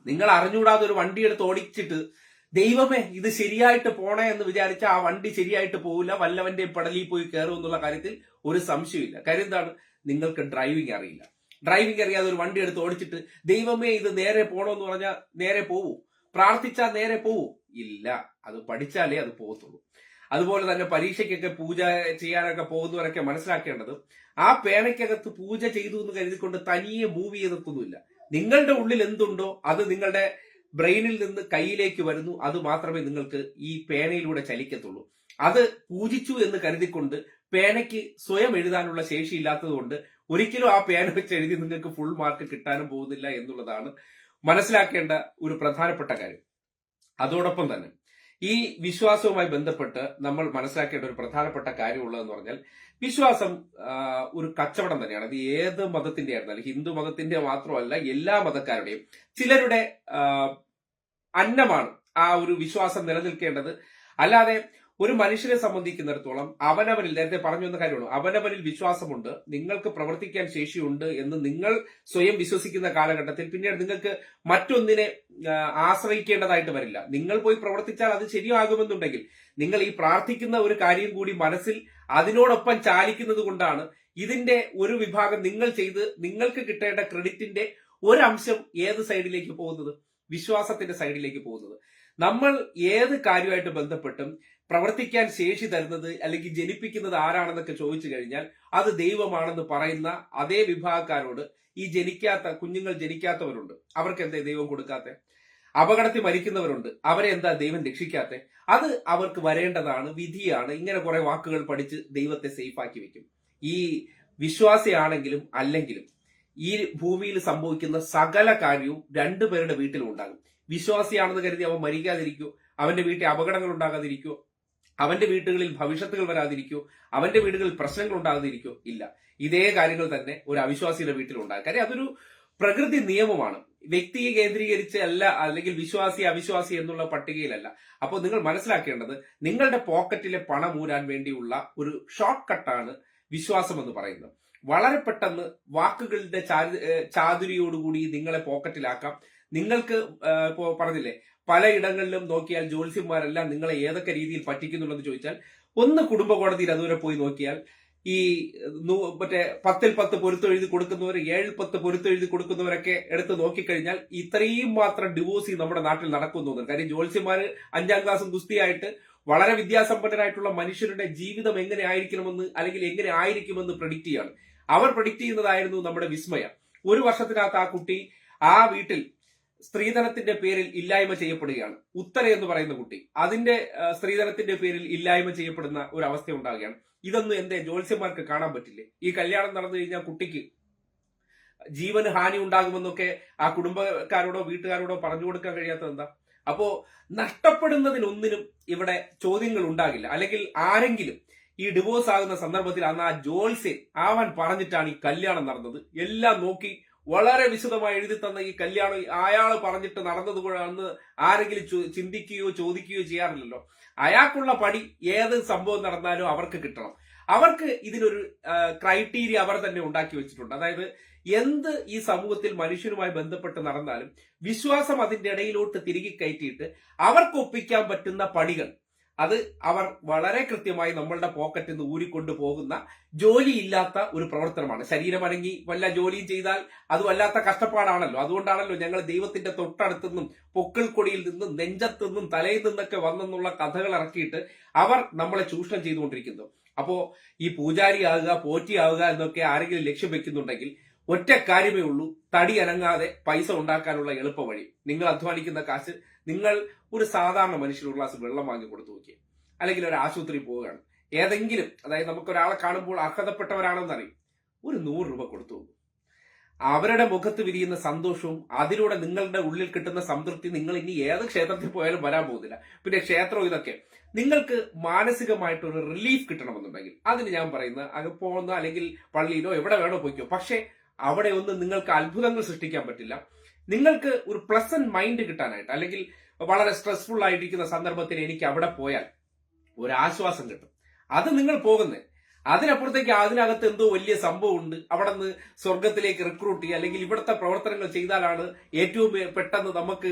നിങ്ങൾ അറിഞ്ഞുകൂടാതെ ഒരു വണ്ടി എടുത്ത് ഓടിച്ചിട്ട് ദൈവമേ ഇത് ശരിയായിട്ട് പോണേ എന്ന് വിചാരിച്ച ആ വണ്ടി ശരിയായിട്ട് പോകില്ല വല്ലവന്റെ പടലിൽ പോയി കയറും എന്നുള്ള കാര്യത്തിൽ ഒരു സംശയമില്ല കാര്യം എന്താണ്? നിങ്ങൾക്ക് ഡ്രൈവിംഗ് അറിയില്ല. ഡ്രൈവിംഗ് അറിയാതെ ഒരു വണ്ടി എടുത്ത് ഓടിച്ചിട്ട് ദൈവമേ ഇത് നേരെ പോണോന്ന് പറഞ്ഞാൽ നേരെ പോവൂ. പ്രാർത്ഥിച്ചാൽ നേരെ പോവൂ. ഇല്ല. അത് പഠിച്ചാലേ അത് പോകത്തുള്ളൂ. അതുപോലെ തന്നെ പരീക്ഷയ്ക്കൊക്കെ പൂജ ചെയ്യാനൊക്കെ പോകുന്നവരൊക്കെ മനസ്സിലാക്കേണ്ടത് ആ പേനയ്ക്കകത്ത് പൂജ ചെയ്തു എന്ന് കരുതിക്കൊണ്ട് തനിയെ മൂവ് ചെയ്തെത്തുന്നില്ല നിങ്ങളുടെ ഉള്ളിൽ എന്തുണ്ടോ അത് നിങ്ങളുടെ ബ്രെയിനിൽ നിന്ന് കയ്യിലേക്ക് വരുന്നു. അത് മാത്രമേ നിങ്ങൾക്ക് ഈ പേനയിലൂടെ ചലിക്കത്തുള്ളൂ. അത് പൂജിച്ചു എന്ന് കരുതിക്കൊണ്ട് പേനയ്ക്ക് സ്വയം എഴുതാനുള്ള ശേഷി ഇല്ലാത്തതുകൊണ്ട് ഒരിക്കലും ആ പേന വെച്ച് എഴുതി നിങ്ങൾക്ക് ഫുൾ മാർക്ക് കിട്ടാനും പോകുന്നില്ല എന്നുള്ളതാണ് മനസ്സിലാക്കേണ്ട ഒരു പ്രധാനപ്പെട്ട കാര്യം. അതോടൊപ്പം തന്നെ ഈ വിശ്വാസവുമായി ബന്ധപ്പെട്ട് നമ്മൾ മനസ്സിലാക്കേണ്ട ഒരു പ്രധാനപ്പെട്ട കാര്യമുള്ളതെന്ന് പറഞ്ഞാൽ വിശ്വാസം ഒരു കച്ചവടം തന്നെയാണ്. അത് ഏത് മതത്തിന്റെ ആയിരുന്നാലും ഹിന്ദു മതത്തിന്റെ മാത്രമല്ല എല്ലാ മതക്കാരുടെയും ചിലരുടെ അന്നമാണ് ആ ഒരു വിശ്വാസം നിലനിൽക്കേണ്ടത്. അല്ലാതെ ഒരു മനുഷ്യനെ സംബന്ധിക്കുന്നിടത്തോളം അവനവനിൽ നേരത്തെ പറഞ്ഞു വന്ന കാര്യമാണ് അവനവനിൽ വിശ്വാസമുണ്ട് നിങ്ങൾക്ക് പ്രവർത്തിക്കാൻ ശേഷിയുണ്ട് എന്ന് നിങ്ങൾ സ്വയം വിശ്വസിക്കുന്ന കാലഘട്ടത്തിൽ പിന്നീട് നിങ്ങൾക്ക് മറ്റൊന്നിനെ ആശ്രയിക്കേണ്ടതായിട്ട് വരില്ല. നിങ്ങൾ പോയി പ്രവർത്തിച്ചാൽ അത് ശരിയാകുമെന്നുണ്ടെങ്കിൽ നിങ്ങൾ ഈ പ്രാർത്ഥിക്കുന്ന ഒരു കാര്യം കൂടി മനസ്സിൽ അതിനോടൊപ്പം ചാലിക്കുന്നത് കൊണ്ടാണ് ഇതിന്റെ ഒരു വിഭാഗം നിങ്ങൾ ചെയ്ത് നിങ്ങൾക്ക് കിട്ടേണ്ട ക്രെഡിറ്റിന്റെ ഒരംശം ഏത് സൈഡിലേക്ക് പോകുന്നത്? വിശ്വാസത്തിന്റെ സൈഡിലേക്ക് പോകുന്നത്. നമ്മൾ ഏത് കാര്യമായിട്ട് ബന്ധപ്പെട്ടും പ്രവർത്തിക്കാൻ ശേഷി തരുന്നത് അല്ലെങ്കിൽ ജനിപ്പിക്കുന്നത് ആരാണെന്നൊക്കെ ചോദിച്ചു കഴിഞ്ഞാൽ അത് ദൈവമാണെന്ന് പറയുന്ന അതേ വിഭാഗക്കാരോട് ഈ ജനിക്കാത്ത കുഞ്ഞുങ്ങൾ ജനിക്കാത്തവരുണ്ട്. അവർക്ക് എന്താ ദൈവം കൊടുക്കാത്ത? അപകടത്തിൽ മരിക്കുന്നവരുണ്ട്. അവരെ എന്താ ദൈവം രക്ഷിക്കാത്ത? അത് അവർക്ക് വരേണ്ടതാണ് വിധിയാണ്. ഇങ്ങനെ കുറെ വാക്കുകൾ പഠിച്ച് ദൈവത്തെ സേഫാക്കി വെക്കും. ഈ വിശ്വാസിയാണെങ്കിലും അല്ലെങ്കിലും ഈ ഭൂമിയിൽ സംഭവിക്കുന്ന സകല കാര്യവും രണ്ടുപേരുടെ വീട്ടിലും ഉണ്ടാകും. വിശ്വാസിയാണെന്ന് കരുതി അവൻ മരിക്കാതിരിക്കോ അവന്റെ വീട്ടിൽ അപകടങ്ങൾ ഉണ്ടാകാതിരിക്കോ അവന്റെ വീടുകളിൽ ഭവിഷ്യത്തുകൾ വരാതിരിക്കോ അവന്റെ വീടുകളിൽ പ്രശ്നങ്ങൾ ഉണ്ടാകാതിരിക്കോ ഇല്ല. ഇതേ കാര്യങ്ങൾ തന്നെ ഒരു അവിശ്വാസിയുടെ വീട്ടിൽ ഉണ്ടാകും കാര്യം അതൊരു പ്രകൃതി നിയമമാണ്. വ്യക്തിയെ കേന്ദ്രീകരിച്ച് അല്ല അല്ലെങ്കിൽ വിശ്വാസി അവിശ്വാസി എന്നുള്ള പട്ടികയിലല്ല. അപ്പോൾ നിങ്ങൾ മനസ്സിലാക്കേണ്ടത് നിങ്ങളുടെ പോക്കറ്റിലെ പണം ഊരാൻ വേണ്ടിയുള്ള ഒരു ഷോർട്ട് കട്ടാണ് വിശ്വാസം എന്ന് പറയുന്നത്. വളരെ പെട്ടെന്ന് വാക്കുകളുടെ ചാതുരിയോടുകൂടി നിങ്ങളെ പോക്കറ്റിലാക്കാം. നിങ്ങൾക്ക് ഇപ്പോ പറഞ്ഞില്ലേ പലയിടങ്ങളിലും നോക്കിയാൽ ജ്യോത്സ്യന്മാരെല്ലാം നിങ്ങളെ ഏതൊക്കെ രീതിയിൽ പറ്റിക്കുന്നുണ്ടെന്ന് ചോദിച്ചാൽ ഒന്ന് കുടുംബ കോടതിയിൽ അതുവരെ പോയി നോക്കിയാൽ ഈ മറ്റേ പത്തിൽ പത്ത് പൊരുത്തെഴുതി കൊടുക്കുന്നവർ ഏഴിൽ പത്ത് പൊരുത്തെഴുതി കൊടുക്കുന്നവരൊക്കെ എടുത്ത് നോക്കിക്കഴിഞ്ഞാൽ ഇത്രയും മാത്രം ഡിവോഴ്സ് നമ്മുടെ നാട്ടിൽ നടക്കുന്നു കാര്യം ജ്യോത്സ്യന്മാര് അഞ്ചാം ക്ലാസ്സും ഗുസ്തിയായിട്ട് വളരെ വിദ്യാസമ്പന്നരായിട്ടുള്ള മനുഷ്യരുടെ ജീവിതം എങ്ങനെ ആയിരിക്കണമെന്ന് അല്ലെങ്കിൽ എങ്ങനെ ആയിരിക്കുമെന്ന് പ്രഡിക്റ്റ് ചെയ്യാണ്. അവർ പ്രഡിക്റ്റ് ചെയ്യുന്നതായിരുന്നു നമ്മുടെ വിസ്മയം. ഒരു വർഷത്തിനകത്ത് ആ കുട്ടി ആ വീട്ടിൽ സ്ത്രീധനത്തിന്റെ പേരിൽ ഇല്ലായ്മ ചെയ്യപ്പെടുകയാണ്. ഉത്തര എന്ന് പറയുന്ന കുട്ടി അതിന്റെ സ്ത്രീധനത്തിന്റെ പേരിൽ ഇല്ലായ്മ ചെയ്യപ്പെടുന്ന ഒരു അവസ്ഥ ഉണ്ടാകുകയാണ് ഇതൊന്നും എന്തേ ജ്യോത്സ്യന്മാർക്ക് കാണാൻ പറ്റില്ലേ? ഈ കല്യാണം നടന്നു കഴിഞ്ഞാൽ കുട്ടിക്ക് ജീവന് ഹാനി ഉണ്ടാകുമെന്നൊക്കെ ആ കുടുംബക്കാരോടോ വീട്ടുകാരോടോ പറഞ്ഞു കൊടുക്കാൻ കഴിയാത്തത് എന്താ? അപ്പോ നഷ്ടപ്പെടുന്നതിനൊന്നിനും ഇവിടെ ചോദ്യങ്ങൾ ഉണ്ടാകില്ല. അല്ലെങ്കിൽ ആരെങ്കിലും ഈ ഡിവോഴ്സ് ആകുന്ന സന്ദർഭത്തിൽ അന്ന് ആ ജോത്സ്യൻ ആവാൻ പറഞ്ഞിട്ടാണ് ഈ കല്യാണം നടന്നത്. എല്ലാം നോക്കി വളരെ വിശദമായി എഴുതി തന്ന ഈ കല്യാണം അയാൾ പറഞ്ഞിട്ട് നടന്നത് അന്ന് ആരെങ്കിലും ചിന്തിക്കുകയോ ചോദിക്കുകയോ ചെയ്യാറില്ലല്ലോ. അയാൾക്കുള്ള പടി ഏത് സംഭവം നടന്നാലും അവർക്ക് കിട്ടണം. അവർക്ക് ഇതിനൊരു ക്രൈറ്റീരിയ അവർ തന്നെ ഉണ്ടാക്കി വെച്ചിട്ടുണ്ട്. അതായത് എന്ത് ഈ സമൂഹത്തിൽ മനുഷ്യനുമായി ബന്ധപ്പെട്ട് നടന്നാലും വിശ്വാസം അതിന്റെ ഇടയിലോട്ട് തിരികെ കയറ്റിയിട്ട് അവർക്ക് ഒപ്പിക്കാൻ പറ്റുന്ന പടികൾ അത് അവർ വളരെ കൃത്യമായി നമ്മളുടെ പോക്കറ്റിൽ നിന്ന് ഊരിക്കൊണ്ടു പോകുന്ന ജോലിയില്ലാത്ത ഒരു പ്രവർത്തനമാണ്. ശരീരം അടങ്ങി വല്ല ജോലിയും ചെയ്താൽ അത് വല്ലാത്ത കഷ്ടപ്പാടാണല്ലോ. അതുകൊണ്ടാണല്ലോ ഞങ്ങൾ ദൈവത്തിന്റെ തൊട്ടടുത്തുനിന്നും പൊക്കൾ കൊടിയിൽ നിന്നും നെഞ്ചത്തു നിന്നും തലയിൽ നിന്നൊക്കെ വന്നെന്നുള്ള കഥകൾ ഇറക്കിയിട്ട് അവർ നമ്മളെ ചൂഷണം ചെയ്തുകൊണ്ടിരിക്കുന്നു. അപ്പോ ഈ പൂജാരി പൂജാരിയാകുക പോറ്റിയാവുക എന്നൊക്കെ ആരെങ്കിലും ലക്ഷ്യം വെക്കുന്നുണ്ടെങ്കിൽ ഒറ്റ കാര്യമേ ഉള്ളൂ. തടി അനങ്ങാതെ പൈസ ഉണ്ടാക്കാനുള്ള എളുപ്പ വഴി. നിങ്ങൾ അധ്വാനിക്കുന്ന കാശ് നിങ്ങൾ ഒരു സാധാരണ മനുഷ്യൻ ഒരു ഗ്ലാസ് വെള്ളം വാങ്ങി കൊടുത്തു നോക്കിയേ. അല്ലെങ്കിൽ ഒരു ആശുപത്രി പോവുകയാണ്. ഏതെങ്കിലും അതായത് നമുക്ക് ഒരാളെ കാണുമ്പോൾ അർഹതപ്പെട്ടവരാണെന്ന് അറിയും ഒരു നൂറ് രൂപ കൊടുത്തു അവരുടെ മുഖത്ത് വിരിയുന്ന സന്തോഷവും അതിലൂടെ നിങ്ങളുടെ ഉള്ളിൽ കിട്ടുന്ന സംതൃപ്തി നിങ്ങൾ ഇനി ഏത് ക്ഷേത്രത്തിൽ പോയാലും വരാൻ പോകുന്നില്ല. പിന്നെ ക്ഷേത്രം ഇതൊക്കെ. നിങ്ങൾക്ക് മാനസികമായിട്ടൊരു റിലീഫ് കിട്ടണമെന്നുണ്ടെങ്കിൽ അതിന് ഞാൻ പറയുന്നത് അത് പോകുന്ന അല്ലെങ്കിൽ പള്ളിയിലോ എവിടെ വേണോ പോയിക്കോ. പക്ഷേ അവിടെ ഒന്നും നിങ്ങൾക്ക് അത്ഭുതങ്ങൾ സൃഷ്ടിക്കാൻ പറ്റില്ല. നിങ്ങൾക്ക് ഒരു പ്ലസന്റ് മൈൻഡ് കിട്ടാനായിട്ട് അല്ലെങ്കിൽ വളരെ സ്ട്രെസ്ഫുൾ ആയിട്ടിരിക്കുന്ന സന്ദർഭത്തിൽ എനിക്ക് അവിടെ പോയാൽ ഒരു ആശ്വാസം കിട്ടും. അത് നിങ്ങൾ പോകുന്നത് അതിനപ്പുറത്തേക്ക് അതിനകത്ത് എന്തോ വലിയ സംഭവം ഉണ്ട്. അവിടെ നിന്ന് സ്വർഗത്തിലേക്ക് റിക്രൂട്ട് ചെയ്യുക അല്ലെങ്കിൽ ഇവിടുത്തെ പ്രവർത്തനങ്ങൾ ചെയ്താലാണ് ഏറ്റവും പെട്ടെന്ന് നമുക്ക്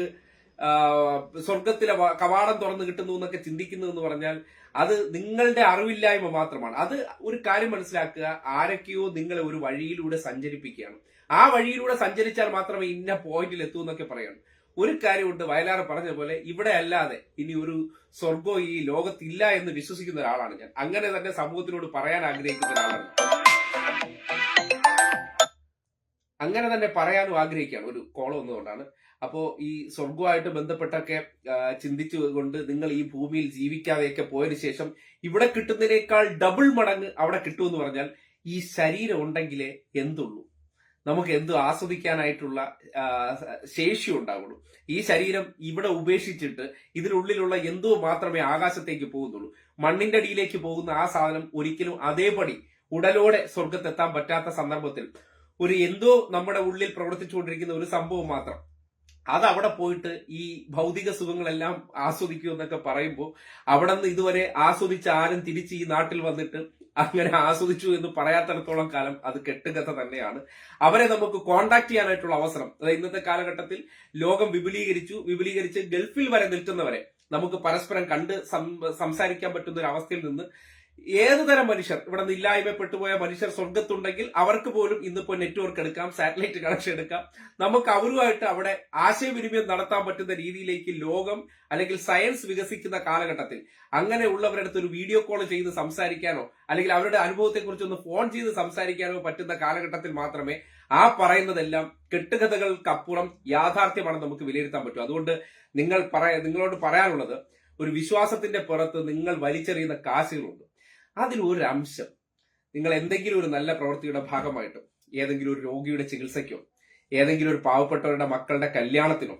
സ്വർഗത്തിലെ കവാടം തുറന്നു കിട്ടുന്നു എന്നൊക്കെ ചിന്തിക്കുന്നു എന്ന് പറഞ്ഞാൽ അത് നിങ്ങളുടെ അറിവില്ലായ്മ മാത്രമാണ്. അത് ഒരു കാര്യം മനസ്സിലാക്കുക. ആരൊക്കെയോ നിങ്ങളെ ഒരു വഴിയിലൂടെ സഞ്ചരിപ്പിക്കുകയാണ്. ആ വഴിയിലൂടെ സഞ്ചരിച്ചാൽ മാത്രമേ ഇന്ന പോയിന്റിൽ എത്തൂ എന്നൊക്കെ പറയണം. ഒരു കാര്യമുണ്ട് വയലാറ് പറഞ്ഞ പോലെ ഇവിടെ അല്ലാതെ ഇനി ഒരു സ്വർഗോ ഈ ലോകത്തില്ല എന്ന് വിശ്വസിക്കുന്ന ഒരാളാണ് ഞാൻ. അങ്ങനെ തന്നെ സമൂഹത്തിനോട് പറയാൻ ആഗ്രഹിക്കുന്ന ഒരാളാണ് അങ്ങനെ തന്നെ പറയാനും ആഗ്രഹിക്കുകയാണ്. ഒരു കോളം ഒന്നുകൊണ്ടാണ്. അപ്പോ ഈ സ്വർഗവുമായിട്ട് ബന്ധപ്പെട്ടൊക്കെ ചിന്തിച്ചു ചിന്തിച്ചുകൊണ്ട് നിങ്ങൾ ഈ ഭൂമിയിൽ ജീവിക്കാതെയൊക്കെ പോയതിനു ശേഷം ഇവിടെ കിട്ടുന്നതിനേക്കാൾ ഡബിൾ മടങ്ങ് അവിടെ കിട്ടുമെന്ന് പറഞ്ഞാൽ ഈ ശരീരം ഉണ്ടെങ്കിലേ എന്തുള്ളൂ? നമുക്ക് എന്ത് ആസ്വദിക്കാനായിട്ടുള്ള ശേഷി ഉണ്ടാവുള്ളൂ. ഈ ശരീരം ഇവിടെ ഉപേക്ഷിച്ചിട്ട് ഇതിനുള്ളിലുള്ള എന്തോ മാത്രമേ ആകാശത്തേക്ക് പോകുന്നുള്ളൂ. മണ്ണിന്റെ അടിയിലേക്ക് പോകുന്ന ആ സാധനം ഒരിക്കലും അതേപടി ഉടലോടെ സ്വർഗത്തെത്താൻ പറ്റാത്ത സന്ദർഭത്തിൽ ഒരു എന്തോ നമ്മുടെ ഉള്ളിൽ പ്രവർത്തിച്ചുകൊണ്ടിരിക്കുന്ന ഒരു സംഭവം മാത്രം അത് അവിടെ പോയിട്ട് ഈ ഭൗതിക സുഖങ്ങളെല്ലാം ആസ്വദിക്കൂ എന്നൊക്കെ പറയുമ്പോൾ അവിടെ നിന്ന് ഇതുവരെ ആസ്വദിച്ച ആരും തിരിച്ച് ഈ നാട്ടിൽ വന്നിട്ട് അങ്ങനെ ആസ്വദിച്ചു എന്ന് പറയാത്തിടത്തോളം കാലം അത് കെട്ടുകഥ തന്നെയാണ്. അവരെ നമുക്ക് കോണ്ടാക്ട് ചെയ്യാനായിട്ടുള്ള അവസരം അതായത് ഇന്നത്തെ കാലഘട്ടത്തിൽ ലോകം വിപുലീകരിച്ചു വിപുലീകരിച്ച് ഗൾഫിൽ വരെ നിൽക്കുന്നവരെ നമുക്ക് പരസ്പരം കണ്ട് സംസാരിക്കാൻ പറ്റുന്ന ഒരു അവസ്ഥയിൽ നിന്ന് ഏതുതരം മനുഷ്യർ? ഇവിടെ നിന്ന് ഇല്ലായ്മപ്പെട്ടുപോയ മനുഷ്യർ സ്വർഗത്തുണ്ടെങ്കിൽ അവർക്ക് പോലും ഇന്നിപ്പോ നെറ്റ്വർക്ക് എടുക്കാം സാറ്റലൈറ്റ് കണക്ഷൻ എടുക്കാം. നമുക്ക് അവരുമായിട്ട് അവിടെ ആശയവിനിമയം നടത്താൻ പറ്റുന്ന രീതിയിലേക്ക് ലോകം അല്ലെങ്കിൽ സയൻസ് വികസിക്കുന്ന കാലഘട്ടത്തിൽ അങ്ങനെയുള്ളവരുടെ അടുത്ത് ഒരു വീഡിയോ കോൾ ചെയ്ത് സംസാരിക്കാനോ അല്ലെങ്കിൽ അവരുടെ അനുഭവത്തെക്കുറിച്ച് ഒന്ന് ഫോൺ ചെയ്ത് സംസാരിക്കാനോ പറ്റുന്ന കാലഘട്ടത്തിൽ മാത്രമേ ആ പറയുന്നതെല്ലാം കെട്ടുകഥകൾക്കപ്പുറം യാഥാർത്ഥ്യമാണ് നമുക്ക് വിലയിരുത്താൻ പറ്റും. അതുകൊണ്ട് നിങ്ങൾ പറയാ നിങ്ങളോട് പറയാനുള്ളത് ഒരു വിശ്വാസത്തിന്റെ പുറത്ത് നിങ്ങൾ വലിച്ചെറിയുന്ന കാശുകളുണ്ട്. അതിൽ ഒരു അംശം നിങ്ങൾ എന്തെങ്കിലും ഒരു നല്ല പ്രവൃത്തിയുടെ ഭാഗമായിട്ട് ഏതെങ്കിലും ഒരു രോഗിയുടെ ചികിത്സയ്ക്കോ ഏതെങ്കിലും ഒരു പാവപ്പെട്ടവരുടെ മക്കളുടെ കല്യാണത്തിനോ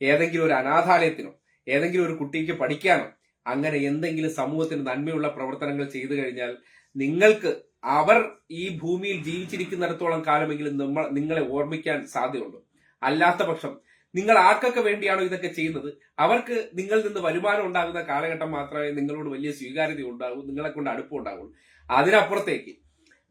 ഏതെങ്കിലും ഒരു അനാഥാലയത്തിനോ ഏതെങ്കിലും ഒരു കുട്ടിക്ക് പഠിക്കാനോ അങ്ങനെ എന്തെങ്കിലും സമൂഹത്തിന് നന്മയുള്ള പ്രവർത്തനങ്ങൾ ചെയ്തു കഴിഞ്ഞാൽ നിങ്ങൾക്ക് അവർ ഈ ഭൂമിയിൽ ജീവിച്ചിരിക്കുന്നിടത്തോളം കാലമെങ്കിലും നമ്മൾ നിങ്ങളെ ഓർമ്മിക്കാൻ സാധ്യതയുണ്ട്. അല്ലാത്ത പക്ഷം നിങ്ങൾ ആർക്കൊക്കെ വേണ്ടിയാണോ ഇതൊക്കെ ചെയ്യുന്നത്? അവർക്ക് നിങ്ങളിൽ നിന്ന് വരുമാനം ഉണ്ടാകുന്ന കാലഘട്ടം മാത്രമേ നിങ്ങളോട് വലിയ സ്വീകാര്യത ഉണ്ടാകൂ നിങ്ങളെ കൊണ്ട് അടുപ്പം ഉണ്ടാകുള്ളൂ അതിനപ്പുറത്തേക്ക്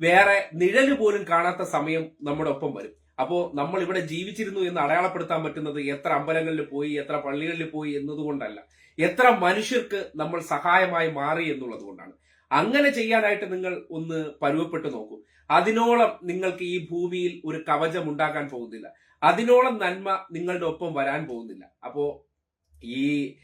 വേറെ നിഴൽ പോലും കാണാത്ത സമയം നമ്മുടെ ഒപ്പം വരും. അപ്പോ നമ്മൾ ഇവിടെ ജീവിച്ചിരുന്നു എന്ന് അടയാളപ്പെടുത്താൻ പറ്റുന്നത് എത്ര അമ്പലങ്ങളിൽ പോയി എത്ര പള്ളികളിൽ പോയി എന്നതുകൊണ്ടല്ല. എത്ര മനുഷ്യർക്ക് നമ്മൾ സഹായമായി മാറി എന്നുള്ളത് കൊണ്ടാണ്. അങ്ങനെ ചെയ്യാനായിട്ട് നിങ്ങൾ ഒന്ന് പരുവപ്പെട്ടു നോക്കൂ. അതിനോളം നിങ്ങൾക്ക് ഈ ഭൂമിയിൽ ഒരു കവചം ഉണ്ടാക്കാൻ പോകുന്നില്ല. അതിനോളം നന്മ നിങ്ങളുടെ ഒപ്പം വരാൻ പോകുന്നില്ല. അപ്പോ ഈ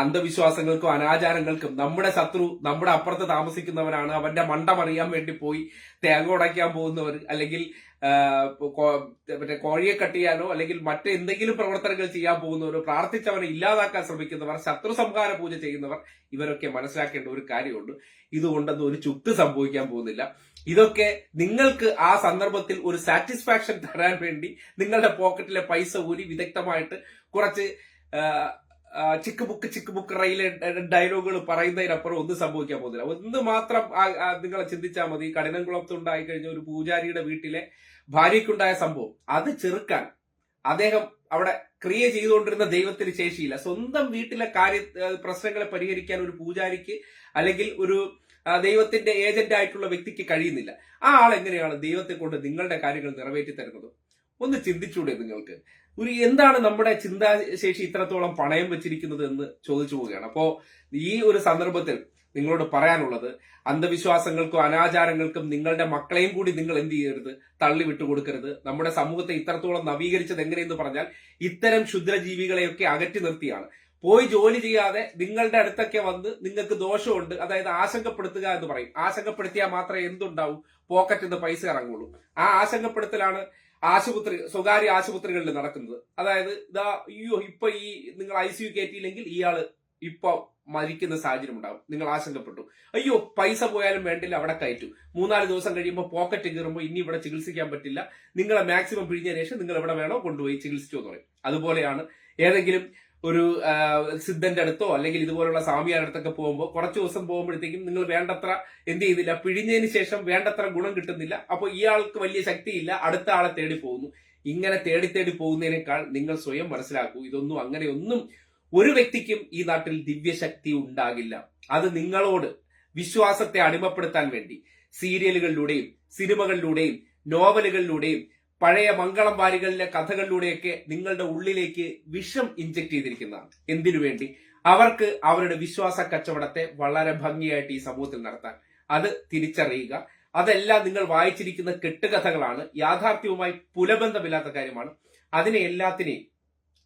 അന്ധവിശ്വാസങ്ങൾക്കും അനാചാരങ്ങൾക്കും നമ്മുടെ ശത്രു നമ്മുടെ അപ്പുറത്ത് താമസിക്കുന്നവനാണ് അവന്റെ മണ്ടം അറിയാൻ വേണ്ടി പോയി തേങ്ങ ഉടയ്ക്കാൻ പോകുന്നവർ അല്ലെങ്കിൽ മറ്റേ കോഴിയെ കട്ട് ചെയ്യാനോ അല്ലെങ്കിൽ മറ്റെന്തെങ്കിലും പ്രവർത്തനങ്ങൾ ചെയ്യാൻ പോകുന്നവരോ പ്രാർത്ഥിച്ചവനെ ഇല്ലാതാക്കാൻ ശ്രമിക്കുന്നവർ ശത്രു സംഹാര പൂജ ചെയ്യുന്നവർ ഇവരൊക്കെ മനസ്സിലാക്കേണ്ട ഒരു കാര്യമുണ്ട്. ഇതുകൊണ്ടൊന്നും ഒരു ചുക്ക് സംഭവിക്കാൻ പോകുന്നില്ല. ഇതൊക്കെ നിങ്ങൾക്ക് ആ സന്ദർഭത്തിൽ ഒരു സാറ്റിസ്ഫാക്ഷൻ തരാൻ വേണ്ടി നിങ്ങളുടെ പോക്കറ്റിലെ പൈസ ഊരി വിദഗ്ധമായിട്ട് കുറച്ച് ചിക്ക് ബുക്ക് ചിക്ക് ബുക്ക് റെയിലെ ഡയലോഗുകൾ പറയുന്നതിനപ്പുറം ഒന്നും സംഭവിക്കാൻ പോകുന്നില്ല. ഒന്ന് മാത്രം നിങ്ങളെ ചിന്തിച്ചാൽ മതി. കഠിനംകുളത്തുണ്ടായി കഴിഞ്ഞ ഒരു പൂജാരിയുടെ വീട്ടിലെ ഭാര്യയ്ക്കുണ്ടായ സംഭവം. അത് ചെറുക്കാൻ അദ്ദേഹം അവിടെ ക്രിയ ചെയ്തുകൊണ്ടിരുന്ന ദൈവത്തിന് ശേഷിയില്ല. സ്വന്തം വീട്ടിലെ കാര്യ പ്രശ്നങ്ങളെ പരിഹരിക്കാൻ ഒരു പൂജാരിക്ക് അല്ലെങ്കിൽ ഒരു ദൈവത്തിന്റെ ഏജന്റ് ആയിട്ടുള്ള വ്യക്തിക്ക് കഴിയുന്നില്ല. ആ ആൾ എങ്ങനെയാണ് ദൈവത്തെ കൊണ്ട് നിങ്ങളുടെ കാര്യങ്ങൾ നിറവേറ്റി തരുന്നത്? ഒന്ന് ചിന്തിച്ചൂടെ നിങ്ങൾക്ക്. ഒരു എന്താണ് നമ്മുടെ ചിന്താശേഷി ഇത്രത്തോളം പണയം വെച്ചിരിക്കുന്നത് എന്ന് ചോദിച്ചു പോവുകയാണ്. അപ്പോ ഈ ഒരു സന്ദർഭത്തിൽ നിങ്ങളോട് പറയാനുള്ളത് അന്ധവിശ്വാസങ്ങൾക്കും അനാചാരങ്ങൾക്കും നിങ്ങളുടെ മക്കളെയും കൂടി നിങ്ങൾ എന്ത് ചെയ്യരുത്? തള്ളി വിട്ടുകൊടുക്കരുത് നമ്മുടെ സമൂഹത്തെ ഇത്രത്തോളം നവീകരിച്ചത് എങ്ങനെയെന്ന് പറഞ്ഞാൽ ഇത്തരം ക്ഷുദ്രജീവികളെയൊക്കെ അകറ്റി നിർത്തിയാണ്. പോയി ജോലി ചെയ്യാതെ നിങ്ങളുടെ അടുത്തൊക്കെ വന്ന് നിങ്ങൾക്ക് ദോഷമുണ്ട് അതായത് ആശങ്കപ്പെടുത്തുക എന്ന് പറയും. ആശങ്കപ്പെടുത്തിയാൽ മാത്രമേ എന്തുണ്ടാവും? പോക്കറ്റിൽ നിന്ന് പൈസ ഇറങ്ങുള്ളൂ. ആ ആശങ്കപ്പെടുത്തലാണ് ആശുപത്രി സ്വകാര്യ ആശുപത്രികളിൽ നടക്കുന്നത്. അതായത് ഇതാ അയ്യോ ഇപ്പൊ ഈ നിങ്ങൾ ഐ സി യു കയറ്റിയില്ലെങ്കിൽ ഇയാൾ ഇപ്പൊ മരിക്കുന്ന സാഹചര്യം ഉണ്ടാവും. നിങ്ങൾ ആശങ്കപ്പെട്ടു. അയ്യോ പൈസ പോയാലും വേണ്ടില്ല അവിടെ കയറ്റു. മൂന്നാൽ ദിവസം കഴിയുമ്പോൾ പോക്കറ്റ് കീറുമ്പോൾ ഇനി ഇവിടെ ചികിത്സിക്കാൻ പറ്റില്ല. നിങ്ങളെ മാക്സിമം പിഴിഞ്ഞ ശേഷം നിങ്ങൾ എവിടെ വേണോ കൊണ്ടുപോയി ചികിത്സിച്ചു എന്ന് പറയും. അതുപോലെയാണ് ഏതെങ്കിലും ഒരു സിദ്ധന്റെ അടുത്തോ അല്ലെങ്കിൽ ഇതുപോലുള്ള സ്വാമിയാരുടെ അടുത്തൊക്കെ പോകുമ്പോൾ കുറച്ച് ദിവസം പോകുമ്പോഴത്തേക്കും നിങ്ങൾ വേണ്ടത്ര എന്ത് ചെയ്യുന്നില്ല പിഴിഞ്ഞതിന് ശേഷം വേണ്ടത്ര ഗുണം കിട്ടുന്നില്ല അപ്പോൾ ഇയാൾക്ക് വലിയ ശക്തിയില്ല അടുത്ത ആളെ തേടി പോകുന്നു. ഇങ്ങനെ തേടി തേടി പോകുന്നതിനേക്കാൾ നിങ്ങൾ സ്വയം മനസ്സിലാക്കൂ ഇതൊന്നും അങ്ങനെയൊന്നും ഒരു വ്യക്തിക്കും ഈ നാട്ടിൽ ദിവ്യശക്തി ഉണ്ടാകില്ല. അത് നിങ്ങളോട് വിശ്വാസത്തെ അടിമപ്പെടുത്താൻ വേണ്ടി സീരിയലുകളിലൂടെയും സിനിമകളിലൂടെയും നോവലുകളിലൂടെയും പഴയ മംഗളം വാരികളിലെ കഥകളിലൂടെയൊക്കെ നിങ്ങളുടെ ഉള്ളിലേക്ക് വിഷം ഇഞ്ചക്ട് ചെയ്തിരിക്കുന്നതാണ്. എന്തിനു വേണ്ടി? അവർക്ക് അവരുടെ വിശ്വാസ കച്ചവടത്തെ വളരെ ഭംഗിയായിട്ട് ഈ സമൂഹത്തിൽ നടത്താൻ. അത് തിരിച്ചറിയുക. അതെല്ലാം നിങ്ങൾ വായിച്ചിരിക്കുന്ന കെട്ടുകഥകളാണ്. യാഥാർത്ഥ്യവുമായി പുലബന്ധമില്ലാത്ത കാര്യമാണ്. അതിനെ എല്ലാത്തിനെയും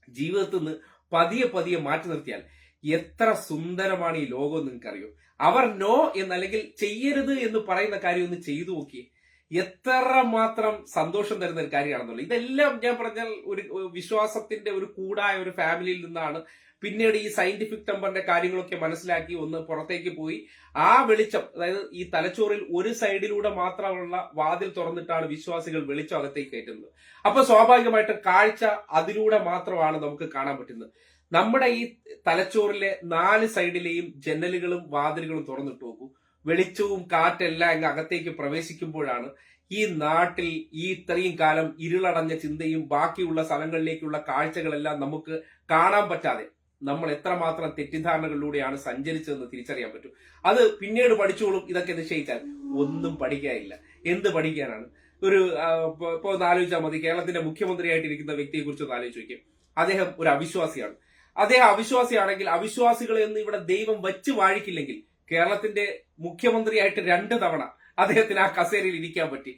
ജീവിതത്തിൽ നിന്ന് പതിയെ പതിയെ മാറ്റി നിർത്തിയാൽ എത്ര സുന്ദരമാണ് ഈ ലോകം നിങ്ങൾക്കറിയോ? അവർ നോ എന്നല്ലെങ്കിൽ ചെയ്യരുത് എന്ന് പറയുന്ന കാര്യം ഒന്ന് ചെയ്തു നോക്കിയേ. എത്ര മാത്രം സന്തോഷം തരുന്ന ഒരു കാര്യമാണെന്നുള്ളത്. ഇതെല്ലാം ഞാൻ പറഞ്ഞാൽ ഒരു വിശ്വാസത്തിന്റെ ഒരു കൂടായ ഒരു ഫാമിലിയിൽ നിന്നാണ്. പിന്നീട് ഈ സയന്റിഫിക് ടെമ്പറിന്റെ കാര്യങ്ങളൊക്കെ മനസ്സിലാക്കി ഒന്ന് പുറത്തേക്ക് പോയി. ആ വെളിച്ചം അതായത് ഈ തലച്ചോറിൽ ഒരു സൈഡിലൂടെ മാത്രമുള്ള വാതിൽ തുറന്നിട്ടാണ് വിശ്വാസികൾ വെളിച്ചം അകത്തേക്ക് കയറ്റുന്നത്. അപ്പൊ സ്വാഭാവികമായിട്ട് കാഴ്ച അതിലൂടെ മാത്രമാണ് നമുക്ക് കാണാൻ പറ്റുന്നത്. നമ്മുടെ ഈ തലച്ചോറിലെ നാല് സൈഡിലെയും ജനലുകളും വാതിലുകളും തുറന്നിട്ട് നോക്കൂ വെളിച്ചവും കാറ്റെല്ലാം അങ്ങ് അകത്തേക്ക് പ്രവേശിക്കുമ്പോഴാണ് ഈ നാട്ടിൽ ഈ ഇത്രയും കാലം ഇരുളടഞ്ഞ ചിന്തയും ബാക്കിയുള്ള സ്ഥലങ്ങളിലേക്കുള്ള കാഴ്ചകളെല്ലാം നമുക്ക് കാണാൻ പറ്റാതെ നമ്മൾ എത്രമാത്രം തെറ്റിദ്ധാരണകളിലൂടെയാണ് സഞ്ചരിച്ചതെന്ന് തിരിച്ചറിയാൻ പറ്റും. അത് പിന്നീട് പഠിച്ചോളും ഇതൊക്കെ നിശ്ചയിച്ചാൽ. ഒന്നും പഠിക്കാനില്ല. എന്ത് പഠിക്കാനാണ്? ഒരു ഇപ്പോൾ ഇപ്പൊ- ഇപ്പൊ ഒന്ന് ആലോചിച്ചാൽ മതി. കേരളത്തിന്റെ മുഖ്യമന്ത്രിയായിട്ടിരിക്കുന്ന വ്യക്തിയെ കുറിച്ച് ഒന്ന് ആലോചിച്ച് നോക്കിയാൽ അദ്ദേഹം ഒരു അവിശ്വാസിയാണ്. അദ്ദേഹം അവിശ്വാസിയാണെങ്കിൽ അവിശ്വാസികളെ ഇവിടെ ദൈവം വച്ച് വാഴിക്കില്ലെങ്കിൽ കേരളത്തിന്റെ മുഖ്യമന്ത്രിയായിട്ട് രണ്ട് തവണ അദ്ദേഹത്തിന് ആ കസേരയിൽ ഇരിക്കാൻ പറ്റി.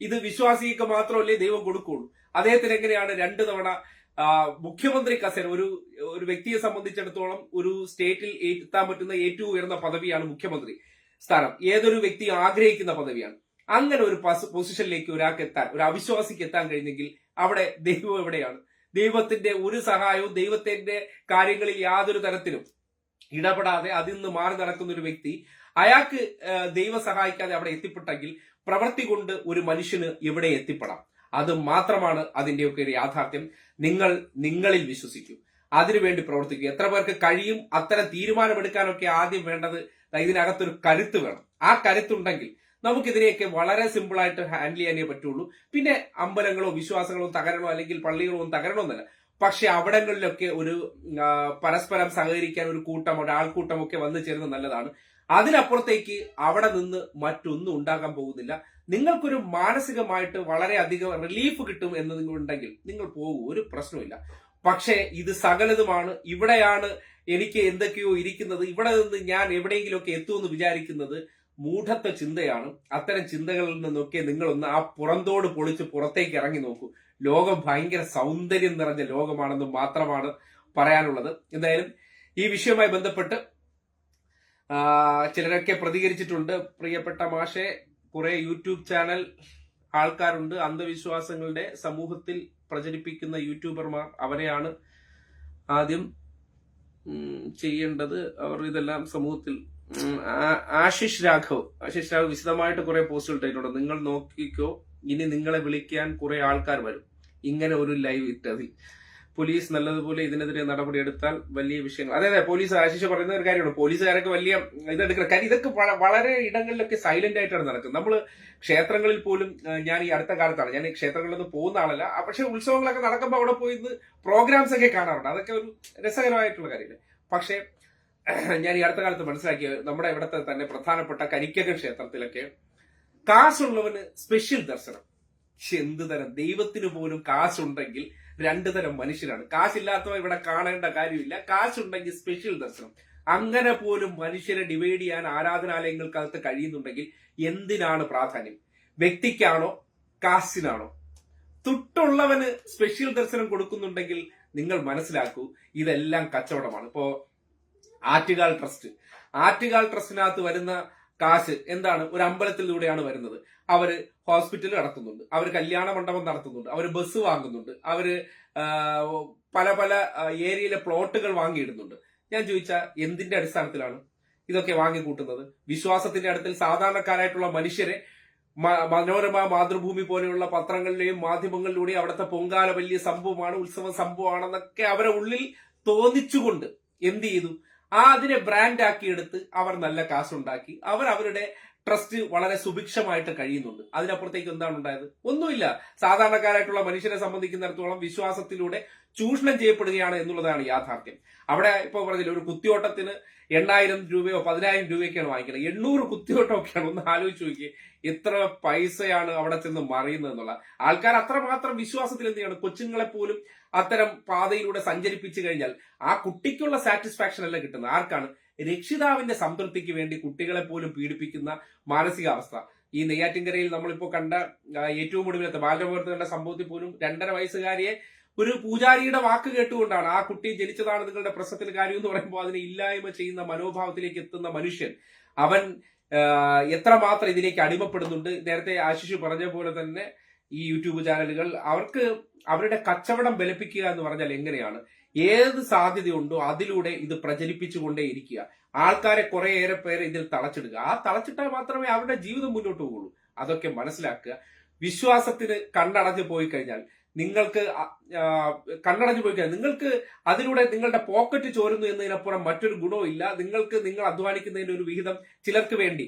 ഇത് വിശ്വാസികൾക്ക് മാത്രമല്ലേ ദൈവം കൊടുക്കുള്ളൂ? അദ്ദേഹത്തിന് എങ്ങനെയാണ് രണ്ട് തവണ മുഖ്യമന്ത്രി കസേര ഒരു ഒരു വ്യക്തിയെ സംബന്ധിച്ചിടത്തോളം ഒരു സ്റ്റേറ്റിൽ എത്താൻ പറ്റുന്ന ഏറ്റവും ഉയർന്ന പദവിയാണ് മുഖ്യമന്ത്രി സ്ഥാനം. ഏതൊരു വ്യക്തി ആഗ്രഹിക്കുന്ന പദവിയാണ്. അങ്ങനെ ഒരു പൊസിഷനിലേക്ക് ഒരാൾക്ക് എത്താൻ ഒരു അവിശ്വാസിക്ക് എത്താൻ കഴിഞ്ഞെങ്കിൽ അവിടെ ദൈവം എവിടെയാണ്? ദൈവത്തിന്റെ ഒരു സഹായവും ദൈവത്തിന്റെ കാര്യങ്ങളിൽ യാതൊരു തരത്തിലും ഇടപെടാതെ അതിൽ നിന്ന് മാറി നടക്കുന്ന ഒരു വ്യക്തി അയാൾക്ക് ദൈവം സഹായിക്കാതെ അവിടെ എത്തിപ്പെട്ടെങ്കിൽ പ്രവൃത്തി കൊണ്ട് ഒരു മനുഷ്യന് എവിടെ എത്തിപ്പെടാം? അത് മാത്രമാണ് അതിന്റെയൊക്കെ ഒരു യാഥാർത്ഥ്യം. നിങ്ങൾ നിങ്ങളിൽ വിശ്വസിക്കൂ. അതിനുവേണ്ടി പ്രവർത്തിക്കുക എത്ര പേർക്ക് കഴിയും അത്തരം തീരുമാനമെടുക്കാനൊക്കെ ആദ്യം വേണ്ടത് ഇതിനകത്തൊരു കരുത്ത് വേണം. ആ കരുത്തുണ്ടെങ്കിൽ നമുക്കിതിനെയൊക്കെ വളരെ സിമ്പിളായിട്ട് ഹാൻഡിൽ ചെയ്യാനേ പറ്റുള്ളൂ. പിന്നെ അമ്പലങ്ങളോ വിശ്വാസങ്ങളോ തകരണോ അല്ലെങ്കിൽ പള്ളികളോ ഒന്നും തകരണോ എന്നല്ല പക്ഷെ അവിടങ്ങളിലൊക്കെ ഒരു പരസ്പരം സഹകരിക്കാൻ ഒരു കൂട്ടം ഒരു ആൾക്കൂട്ടം ഒക്കെ വന്നു ചേരുന്നത് നല്ലതാണ്. അതിനപ്പുറത്തേക്ക് അവിടെ നിന്ന് മറ്റൊന്നും ഉണ്ടാകാൻ പോകുന്നില്ല. നിങ്ങൾക്കൊരു മാനസികമായിട്ട് വളരെയധികം റിലീഫ് കിട്ടും എന്ന് നിങ്ങളുണ്ടെങ്കിൽ നിങ്ങൾ പോകും ഒരു പ്രശ്നമില്ല പക്ഷേ ഇത് സകലതുമാണ്. ഇവിടെയാണ് എനിക്ക് എന്തൊക്കെയോ ഇരിക്കുന്നത്. ഇവിടെ നിന്ന് ഞാൻ എവിടെയെങ്കിലുമൊക്കെ എത്തുമെന്ന് വിചാരിക്കുന്നത് മൂഢത്വ ചിന്തയാണ്. അത്തരം ചിന്തകളിൽ നിന്നൊക്കെ നിങ്ങളൊന്ന് ആ പുറന്തോട് പൊളിച്ച് പുറത്തേക്ക് ഇറങ്ങി നോക്കൂ. ലോകം ഭയങ്കര സൗന്ദര്യം നിറഞ്ഞ ലോകമാണെന്ന് മാത്രമാണ് പറയാനുള്ളത്. എന്തായാലും ഈ വിഷയവുമായി ബന്ധപ്പെട്ട് ചിലരൊക്കെ പ്രതികരിച്ചിട്ടുണ്ട്. പ്രിയപ്പെട്ട മാഷെ കുറെ യൂട്യൂബ് ചാനൽ ആൾക്കാരുണ്ട്. അന്ധവിശ്വാസങ്ങളുടെ സമൂഹത്തിൽ പ്രചരിപ്പിക്കുന്ന യൂട്യൂബർമാർ അവരെയാണ് ആദ്യം ചെയ്യേണ്ടത്. അവർ ഇതെല്ലാം സമൂഹത്തിൽ ആശിഷ് രാഘവ് ആശിഷ് രാഘവ് വിശദമായിട്ട് കുറെ പോസ്റ്റുകൾ ഇട്ടിട്ടുണ്ട്. നിങ്ങൾ നോക്കിക്കോ. ഇനി നിങ്ങളെ വിളിക്കാൻ കുറെ ആൾക്കാർ വരും. ഇങ്ങനെ ഒരു ലൈവ് ഇട്ടതിൽ. പോലീസ് നല്ലതുപോലെ ഇതിനെതിരെ നടപടിയെടുത്താൽ വലിയ വിഷയങ്ങൾ. അതെ അതെ പോലീസ് ആശിഷ് പറയുന്ന ഒരു കാര്യമാണ് പോലീസുകാരൊക്കെ വലിയ ഇതെടുക്കണം കാര്യം ഇതൊക്കെ വള- വളരെ ഇടങ്ങളിലൊക്കെ സൈലന്റ് ആയിട്ടാണ് നടക്കുന്നത്. നമ്മൾ ക്ഷേത്രങ്ങളിൽ പോലും ഞാൻ ഈ അടുത്ത കാലത്താണ്. ഞാൻ ഈ ക്ഷേത്രങ്ങളിലൊന്നും പോകുന്ന ആളല്ല. പക്ഷെ ഉത്സവങ്ങളൊക്കെ നടക്കുമ്പോൾ അവിടെ പോയി പ്രോഗ്രാംസ് ഒക്കെ കാണാറുണ്ട്. അതൊക്കെ ഒരു രസകരമായിട്ടുള്ള കാര്യമില്ല? പക്ഷേ ഞാൻ ഈ അടുത്ത കാലത്ത് മനസ്സിലാക്കിയ നമ്മുടെ ഇവിടുത്തെ തന്നെ പ്രധാനപ്പെട്ട കരിക്കകം ക്ഷേത്രത്തിലൊക്കെ കാശുള്ളവന് സ്പെഷ്യൽ ദർശനം. പക്ഷെ എന്ത് തരം? ദൈവത്തിന് പോലും കാശുണ്ടെങ്കിൽ രണ്ടു തരം മനുഷ്യരാണ്. കാശില്ലാത്തവ ഇവിടെ കാണേണ്ട കാര്യമില്ല. കാശുണ്ടെങ്കിൽ സ്പെഷ്യൽ ദർശനം. അങ്ങനെ പോലും മനുഷ്യരെ ഡിവൈഡ് ചെയ്യാൻ ആരാധനാലയങ്ങൾക്കകത്ത് കഴിയുന്നുണ്ടെങ്കിൽ എന്തിനാണ് പ്രാധാന്യം? വ്യക്തിക്കാണോ? കാശിനാണോ? തൊട്ടുള്ളവന് സ്പെഷ്യൽ ദർശനം കൊടുക്കുന്നുണ്ടെങ്കിൽ നിങ്ങൾ മനസ്സിലാക്കൂ ഇതെല്ലാം കച്ചവടമാണ്. ഇപ്പോ ആറ്റുകാൽ ട്രസ്റ്റ്. ആറ്റുകാൽ ട്രസ്റ്റിനകത്ത് വരുന്ന കാശ് എന്താണ്? ഒരു അമ്പലത്തിലൂടെയാണ് വരുന്നത്. അവർ ഹോസ്പിറ്റൽ നടത്തുന്നുണ്ട്. അവർ കല്യാണ മണ്ഡപം നടത്തുന്നുണ്ട്. അവർ ബസ് വാങ്ങുന്നുണ്ട്. അവർ പല പല ഏരിയയിലെ പ്ലോട്ടുകൾ വാങ്ങിയിടുന്നുണ്ട്. ഞാൻ ചോദിച്ച എന്തിന്റെ അടിസ്ഥാനത്തിലാണ് ഇതൊക്കെ വാങ്ങിക്കൂട്ടുന്നത്? വിശ്വാസത്തിന്റെ അടുത്തിൽ സാധാരണക്കാരായിട്ടുള്ള മനുഷ്യരെ മനോരമ മാതൃഭൂമി പോലെയുള്ള പത്രങ്ങളിലെയും മാധ്യമങ്ങളിലൂടെയും അവിടുത്തെ പൊങ്കാല വലിയ സംഭവമാണ് ഉത്സവ സംഭവമാണെന്നൊക്കെ അവരെ ഉള്ളിൽ തോന്നിച്ചുകൊണ്ട് എന്ത് ചെയ്തു? ആ അതിനെ ബ്രാൻഡ് ആക്കിയെടുത്ത് അവർ നല്ല കാശുണ്ടാക്കി. അവർ അവരുടെ ട്രസ്റ്റ് വളരെ സുഭിക്ഷമായിട്ട് കഴിയുന്നുണ്ട്. അതിനപ്പുറത്തേക്ക് എന്താണ് ഉണ്ടായത്? ഒന്നുമില്ല. സാധാരണക്കാരായിട്ടുള്ള മനുഷ്യരെ സംബന്ധിക്കുന്നിടത്തോളം വിശ്വാസത്തിലൂടെ ചൂഷണം ചെയ്യപ്പെടുകയാണ് എന്നുള്ളതാണ് യാഥാർത്ഥ്യം. അവിടെ ഇപ്പൊ പറഞ്ഞില്ല ഒരു കുത്തിയോട്ടത്തിന് എണ്ണായിരം രൂപയോ പതിനായിരം രൂപയൊക്കെയാണ് വാങ്ങിക്കുന്നത് എണ്ണൂറ് കുത്തിയോട്ടമൊക്കെയാണ്. ഒന്ന് ആലോചിച്ച് നോക്കി എത്ര പൈസയാണ് അവിടെ ചെന്ന് മറിയുന്നത് എന്നുള്ള ആൾക്കാർ അത്രമാത്രം വിശ്വാസത്തിൽ എന്ത് ചെയ്യണം? കൊച്ചുങ്ങളെ പോലും അത്തരം പാതയിലൂടെ സഞ്ചരിപ്പിച്ചു കഴിഞ്ഞാൽ ആ കുട്ടിക്കുള്ള സാറ്റിസ്ഫാക്ഷൻ അല്ല കിട്ടുന്നത്. ആർക്കാണ്? രക്ഷിതാവിന്റെ സംതൃപ്തിക്ക് വേണ്ടി കുട്ടികളെ പോലും പീഡിപ്പിക്കുന്ന മാനസികാവസ്ഥ. ഈ നെയ്യാറ്റിൻകരയിൽ നമ്മളിപ്പോ കണ്ട ഏറ്റവും ഒടുവിലത്തെ ബാലപ്രവർത്തകരുടെ സംഭവത്തിൽ പോലും രണ്ടര വയസ്സുകാരിയെ ഒരു പൂജാരിയുടെ വാക്ക് കേട്ടുകൊണ്ടാണ് ആ കുട്ടി ജനിച്ചതാണ് നിങ്ങളുടെ പ്രശ്നത്തിൽ കാര്യം എന്ന് പറയുമ്പോൾ അതിനെ ഇല്ലായ്മ ചെയ്യുന്ന മനോഭാവത്തിലേക്ക് എത്തുന്ന മനുഷ്യൻ. അവൻ എത്രമാത്രം ഇതിലേക്ക് അടിമപ്പെടുന്നുണ്ട്. നേരത്തെ ആശിഷ് പറഞ്ഞ പോലെ തന്നെ ഈ യൂട്യൂബ് ചാനലുകൾ അവർക്ക് അവരുടെ കച്ചവടം ബലപ്പിക്കുക എന്ന് പറഞ്ഞാൽ എങ്ങനെയാണ്? ഏത് സാധ്യതയുണ്ടോ അതിലൂടെ ഇത് പ്രചരിപ്പിച്ചുകൊണ്ടേ ഇരിക്കുക. ആൾക്കാരെ കുറേയേറെ പേരെ ഇതിൽ തളച്ചിടുക. ആ തളച്ചിട്ടാൽ മാത്രമേ അവരുടെ ജീവിതം മുന്നോട്ട് പോകുള്ളൂ അതൊക്കെ മനസ്സിലാക്കുക. വിശ്വാസത്തിന് കണ്ണടഞ്ഞു പോയി കഴിഞ്ഞാൽ നിങ്ങൾക്ക് കണ്ണടഞ്ഞു പോയി കഴിഞ്ഞാൽ നിങ്ങൾക്ക് അതിലൂടെ നിങ്ങളുടെ പോക്കറ്റ് ചോരുന്നു എന്നതിനപ്പുറം മറ്റൊരു ഗുണവും ഇല്ല. നിങ്ങൾക്ക് നിങ്ങൾ അധ്വാനിക്കുന്നതിന്റെ ഒരു വിഹിതം ചിലർക്ക് വേണ്ടി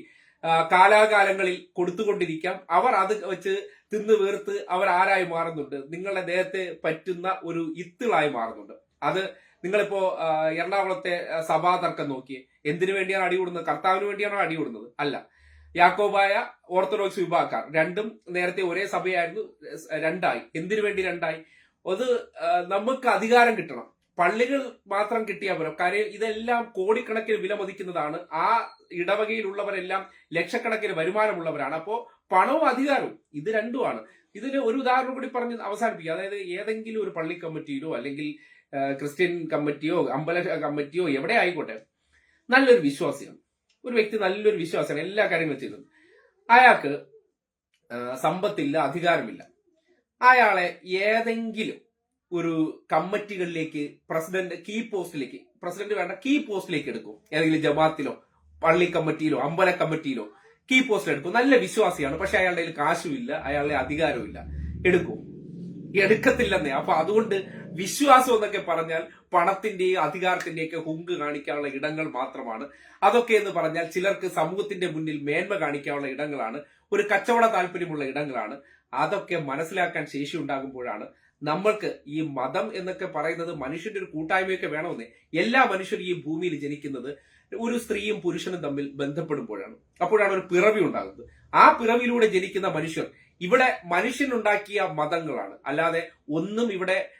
കാലാകാലങ്ങളിൽ കൊടുത്തുകൊണ്ടിരിക്കാം. അവർ അത് വെച്ച് തിന്നു വീർത്ത് അവർ ആരായി മാറുന്നുണ്ട്? നിങ്ങളുടെ ദേഹത്തെ പറ്റുന്ന ഒരു ഇത്തിളായി മാറുന്നുണ്ട്. അത് നിങ്ങളിപ്പോ എറണാകുളത്തെ സഭാ തർക്കം നോക്കി എന്തിനു വേണ്ടിയാണ് അടികൂടുന്നത് കർത്താവിന് വേണ്ടിയാണോ അടികൂടുന്നത് അല്ല. യാക്കോബായ ഓർത്തഡോക്സ് വിഭാഗക്കാർ. രണ്ടും നേരത്തെ ഒരേ സഭയായിരുന്നു രണ്ടായി. എന്തിനു വേണ്ടി രണ്ടായി? അത് നമുക്ക് അധികാരം കിട്ടണം. പള്ളികൾ മാത്രം കിട്ടിയാൽ പോലും കാര്യം ഇതെല്ലാം കോടിക്കണക്കിന് വില മതിക്കുന്നതാണ്. ആ ഇടവകയിലുള്ളവരെല്ലാം ലക്ഷക്കണക്കിന് വരുമാനമുള്ളവരാണ്. അപ്പോ പണവും അധികാരവും ഇത് രണ്ടുമാണ്. ഇതിന് ഒരു ഉദാഹരണം കൂടി പറഞ്ഞ് അവസാനിപ്പിക്കുക അതായത് ഏതെങ്കിലും ഒരു പള്ളി കമ്മിറ്റിയിലോ അല്ലെങ്കിൽ ക്രിസ്ത്യൻ കമ്മിറ്റിയോ അമ്പല കമ്മിറ്റിയോ എവിടെ ആയിക്കോട്ടെ നല്ലൊരു വിശ്വാസിയാണ്. ഒരു വ്യക്തി നല്ലൊരു വിശ്വാസിയാണ് എല്ലാ കാര്യങ്ങളും ചെയ്യുന്നത് അയാൾക്ക് സമ്പത്തില്ല അധികാരമില്ല. അയാളെ ഏതെങ്കിലും ഒരു കമ്മിറ്റികളിലേക്ക് പ്രസിഡന്റ് കീ പോസ്റ്റിലേക്ക് പ്രസിഡന്റ് വേണ്ട കീ പോസ്റ്റിലേക്ക് എടുക്കും. ഏതെങ്കിലും ജമാത്തിലോ പള്ളി കമ്മിറ്റിയിലോ അമ്പല കമ്മിറ്റിയിലോ കീ പോസ്റ്റിൽ എടുക്കും. നല്ല വിശ്വാസിയാണ് പക്ഷെ അയാളുടെ കാശുമില്ല അയാളുടെ അധികാരമില്ല. എടുക്കും. എടുക്കത്തില്ലെന്നേ. അപ്പൊ അതുകൊണ്ട് വിശ്വാസം എന്നൊക്കെ പറഞ്ഞാൽ പണത്തിന്റെയും അധികാരത്തിന്റെയൊക്കെ ഹുങ്ക് കാണിക്കാനുള്ള ഇടങ്ങൾ മാത്രമാണ്. അതൊക്കെ എന്ന് പറഞ്ഞാൽ ചിലർക്ക് സമൂഹത്തിന്റെ മുന്നിൽ മേന്മ കാണിക്കാനുള്ള ഇടങ്ങളാണ്. ഒരു കച്ചവട താല്പര്യമുള്ള ഇടങ്ങളാണ്. അതൊക്കെ മനസ്സിലാക്കാൻ ശേഷി ഉണ്ടാകുമ്പോഴാണ് നമ്മൾക്ക് ഈ മതം എന്നൊക്കെ പറയുന്നത് മനുഷ്യന്റെ ഒരു കൂട്ടായ്മയൊക്കെ വേണമെന്നേ. എല്ലാ മനുഷ്യരും ഈ ഭൂമിയിൽ ജനിക്കുന്നത് ഒരു സ്ത്രീയും പുരുഷനും തമ്മിൽ ബന്ധപ്പെടുമ്പോഴാണ്. അപ്പോഴാണ് ഒരു പിറവി ഉണ്ടാകുന്നത്. ആ പിറവിയിലൂടെ ജനിക്കുന്ന മനുഷ്യർ ഇവിടെ മനുഷ്യനുണ്ടാക്കിയ മതങ്ങളാണ്. അല്ലാതെ ഒന്നും ഇവിടെ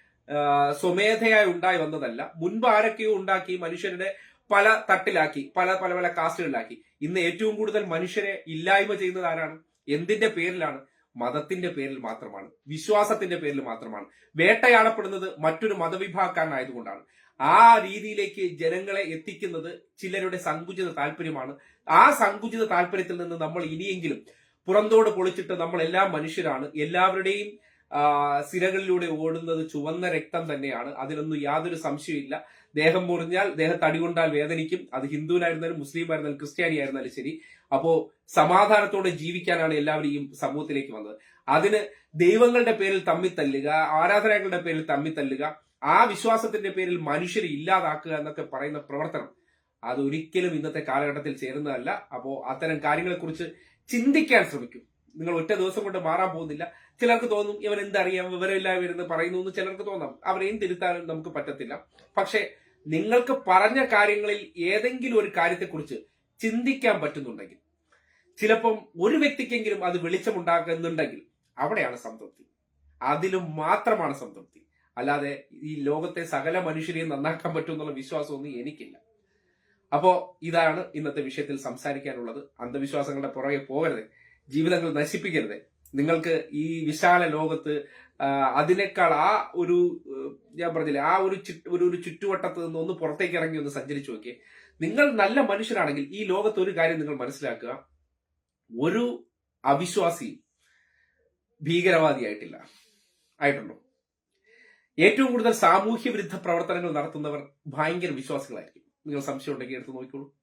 സ്വമേധയായി ഉണ്ടായി വന്നതല്ല. മുൻപ് ആരൊക്കെയോ ഉണ്ടാക്കി മനുഷ്യരുടെ പല തട്ടിലാക്കി പല പല പല കാസ്റ്റുകളിലാക്കി. ഇന്ന് ഏറ്റവും കൂടുതൽ മനുഷ്യരെ ഇല്ലായ്മ ചെയ്യുന്നത് ആരാണ്? എന്തിന്റെ പേരിലാണ്? മതത്തിന്റെ പേരിൽ മാത്രമാണ്. വിശ്വാസത്തിന്റെ പേരിൽ മാത്രമാണ്. വേട്ടയാടപ്പെടുന്നത് മറ്റൊരു മതവിഭാഗക്കാരനായതുകൊണ്ടാണ്. ആ രീതിയിലേക്ക് ജനങ്ങളെ എത്തിക്കുന്നത് ചിലരുടെ സങ്കുചിത താല്പര്യമാണ്. ആ സങ്കുചിത താല്പര്യത്തിൽ നിന്ന് നമ്മൾ ഇനിയെങ്കിലും പുറന്തോട് പൊളിച്ചിട്ട് നമ്മൾ എല്ലാ മനുഷ്യരാണ്. എല്ലാവരുടെയും സിരകളിലൂടെ ഓടുന്നത് ചുവന്ന രക്തം തന്നെയാണ്. അതിലൊന്നും യാതൊരു സംശയമില്ല ദേഹം മുറിഞ്ഞാൽ ദേഹത്ത് അടികൊണ്ടാൽ വേദനിക്കും. അത് ഹിന്ദുവിനായിരുന്നാലും മുസ്ലിം ആയിരുന്നാലും ക്രിസ്ത്യാനി ആയിരുന്നാലും ശരി. അപ്പോ സമാധാനത്തോടെ ജീവിക്കാനാണ് എല്ലാവരും ഈ സമൂഹത്തിലേക്ക് വന്നത്. അതിന് ദൈവങ്ങളുടെ പേരിൽ തമ്മിത്തല്ലുക ആരാധനകളുടെ പേരിൽ തമ്മിത്തല്ലുക ആ വിശ്വാസത്തിന്റെ പേരിൽ മനുഷ്യരെ ഇല്ലാതാക്കുക എന്നൊക്കെ പറയുന്ന പ്രവർത്തനം അതൊരിക്കലും ഇന്നത്തെ കാലഘട്ടത്തിൽ ചേരുന്നതല്ല. അപ്പോ അത്തരം കാര്യങ്ങളെക്കുറിച്ച് ചിന്തിക്കാൻ ശ്രമിക്കും. നിങ്ങൾ ഒറ്റ ദിവസം കൊണ്ട് മാറാൻ പോകുന്നില്ല. ചിലർക്ക് തോന്നും ഇവൻ എന്തറിയാം വിവരമില്ലായ്മ ഇരുന്ന് പറയുന്നു എന്ന് ചിലർക്ക് തോന്നാം. അവരെയും തിരുത്താനും നമുക്ക് പറ്റത്തില്ല. പക്ഷേ നിങ്ങൾക്ക് പറഞ്ഞ കാര്യങ്ങളിൽ ഏതെങ്കിലും ഒരു കാര്യത്തെക്കുറിച്ച് ചിന്തിക്കാൻ പറ്റുന്നുണ്ടെങ്കിൽ ചിലപ്പം ഒരു വ്യക്തിക്കെങ്കിലും അത് വെളിച്ചമുണ്ടാക്കുന്നുണ്ടെങ്കിൽ അവിടെയാണ് സംതൃപ്തി. അതിലും മാത്രമാണ് സംതൃപ്തി. അല്ലാതെ ഈ ലോകത്തെ സകല മനുഷ്യരെയും നന്നാക്കാൻ പറ്റും എന്നുള്ള വിശ്വാസമൊന്നും എനിക്കില്ല. അപ്പോ ഇതാണ് ഇന്നത്തെ വിഷയത്തിൽ സംസാരിക്കാനുള്ളത്. അന്ധവിശ്വാസങ്ങളുടെ പുറകെ പോകരുത്. ജീവിതങ്ങൾ നശിപ്പിക്കരുത്. നിങ്ങൾക്ക് ഈ വിശാല ലോകത്ത് അതിനേക്കാൾ ആ ഒരു ഞാൻ പറഞ്ഞില്ലേ ആ ഒരു ഒരു ഒരു ചുറ്റുവട്ടത്ത് നിന്ന് ഒന്ന് പുറത്തേക്ക് ഇറങ്ങി ഒന്ന് സഞ്ചരിച്ചു നോക്കിയേ. നിങ്ങൾ നല്ല മനുഷ്യരാണെങ്കിൽ ഈ ലോകത്ത് ഒരു കാര്യം നിങ്ങൾ മനസ്സിലാക്കുക. ഒരു അവിശ്വാസി ഭീകരവാദിയായിട്ടില്ല. ആയിട്ടുള്ളൂ ഏറ്റവും കൂടുതൽ സാമൂഹ്യ വിരുദ്ധ പ്രവർത്തനങ്ങൾ നടത്തുന്നവർ ഭയങ്കര വിശ്വാസികളായിരിക്കും. നിങ്ങൾ സംശയം ഉണ്ടെങ്കിൽ എടുത്ത് നോക്കിക്കോളൂ.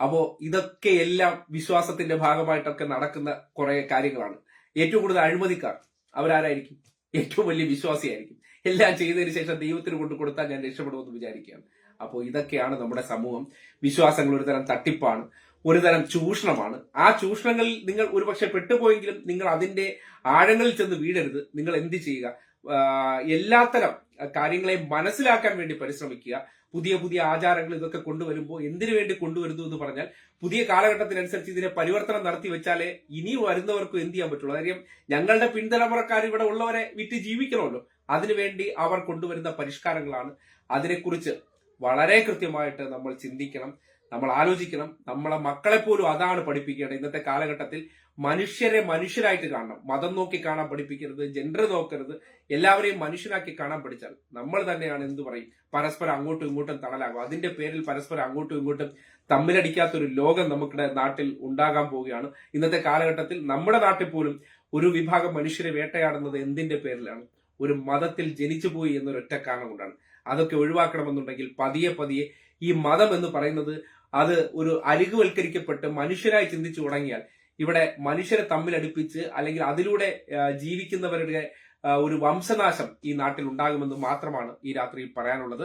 അപ്പോ ഇതൊക്കെ എല്ലാം വിശ്വാസത്തിന്റെ ഭാഗമായിട്ടൊക്കെ നടക്കുന്ന കുറെ കാര്യങ്ങളാണ്. ഏറ്റവും കൂടുതൽ അഴിമതിക്കാർ അവരാരായിരിക്കും? ഏറ്റവും വലിയ വിശ്വാസിയായിരിക്കും. എല്ലാം ചെയ്തതിന് ശേഷം ദൈവത്തിന് കൊണ്ട് കൊടുത്താൽ ഞാൻ രക്ഷപ്പെടുമെന്ന് വിചാരിക്കുകയാണ്. അപ്പോൾ ഇതൊക്കെയാണ് നമ്മുടെ സമൂഹം. വിശ്വാസങ്ങൾ ഒരു തരം തട്ടിപ്പാണ്. ഒരു തരം ചൂഷണമാണ്. ആ ചൂഷണങ്ങളിൽ നിങ്ങൾ ഒരുപക്ഷെ പെട്ടുപോയെങ്കിലും നിങ്ങൾ അതിന്റെ ആഴങ്ങളിൽ ചെന്ന് വീഴരുത്. നിങ്ങൾ എന്ത് ചെയ്യുക? എല്ലാത്തരം കാര്യങ്ങളെ മനസ്സിലാക്കാൻ വേണ്ടി പരിശ്രമിക്കുക. പുതിയ പുതിയ ആചാരങ്ങൾ ഇതൊക്കെ കൊണ്ടുവരുമ്പോൾ എന്തിനു വേണ്ടി കൊണ്ടുവരുന്നു എന്ന് പറഞ്ഞാൽ പുതിയ കാലഘട്ടത്തിനനുസരിച്ച് ഇതിനെ പരിവർത്തനം നടത്തി വെച്ചാലേ ഇനി വരുന്നവർക്കും എന്ത് ചെയ്യാൻ പറ്റുള്ളൂ? കാര്യം ഞങ്ങളുടെ പിൻതലമുറക്കാർ ഇവിടെ ഉള്ളവരെ വിറ്റ് ജീവിക്കണമല്ലോ. അതിനുവേണ്ടി അവർ കൊണ്ടുവരുന്ന പരിഷ്കാരങ്ങളാണ്. അതിനെക്കുറിച്ച് വളരെ കൃത്യമായിട്ട് നമ്മൾ ചിന്തിക്കണം നമ്മൾ ആലോചിക്കണം. നമ്മളെ മക്കളെ പോലും അതാണ് പഠിപ്പിക്കേണ്ടത്. ഇന്നത്തെ കാലഘട്ടത്തിൽ മനുഷ്യരെ മനുഷ്യരായിട്ട് കാണണം. മതം നോക്കി കാണാൻ പഠിപ്പിക്കരുത് ജെൻഡർ നോക്കരുത്. എല്ലാവരെയും മനുഷ്യരാക്കി കാണാൻ പഠിച്ചാൽ നമ്മൾ തന്നെയാണ് എന്ത് പറയും? പരസ്പരം അങ്ങോട്ടും ഇങ്ങോട്ടും തണലാകും അതിന്റെ പേരിൽ പരസ്പരം അങ്ങോട്ടും ഇങ്ങോട്ടും തമ്മിലടിക്കാത്തൊരു ലോകം നമ്മുടെ നാട്ടിൽ ഉണ്ടാകാൻ പോവുകയാണ്. ഇന്നത്തെ കാലഘട്ടത്തിൽ നമ്മുടെ നാട്ടിൽ പോലും ഒരു വിഭാഗം മനുഷ്യരെ വേട്ടയാടുന്നത് എന്തിന്റെ പേരിലാണ്? ഒരു മതത്തിൽ ജനിച്ചുപോയി എന്നൊരൊറ്റ കാരണം കൊണ്ടാണ്. അതൊക്കെ ഒഴിവാക്കണമെന്നുണ്ടെങ്കിൽ പതിയെ പതിയെ ഈ മതം എന്ന് പറയുന്നത് അത് ഒരു അരികുവൽക്കരിക്കപ്പെട്ട് മനുഷ്യരായി ചിന്തിച്ചു തുടങ്ങിയാൽ ഇവിടെ മനുഷ്യരെ തമ്മിലടുപ്പിച്ച് അല്ലെങ്കിൽ അതിലൂടെ ജീവിക്കുന്നവരുടെ ഒരു വംശനാശം ഈ നാട്ടിൽ ഉണ്ടാകുമെന്ന് മാത്രമാണ് ഈ രാത്രിയിൽ പറയാനുള്ളത്.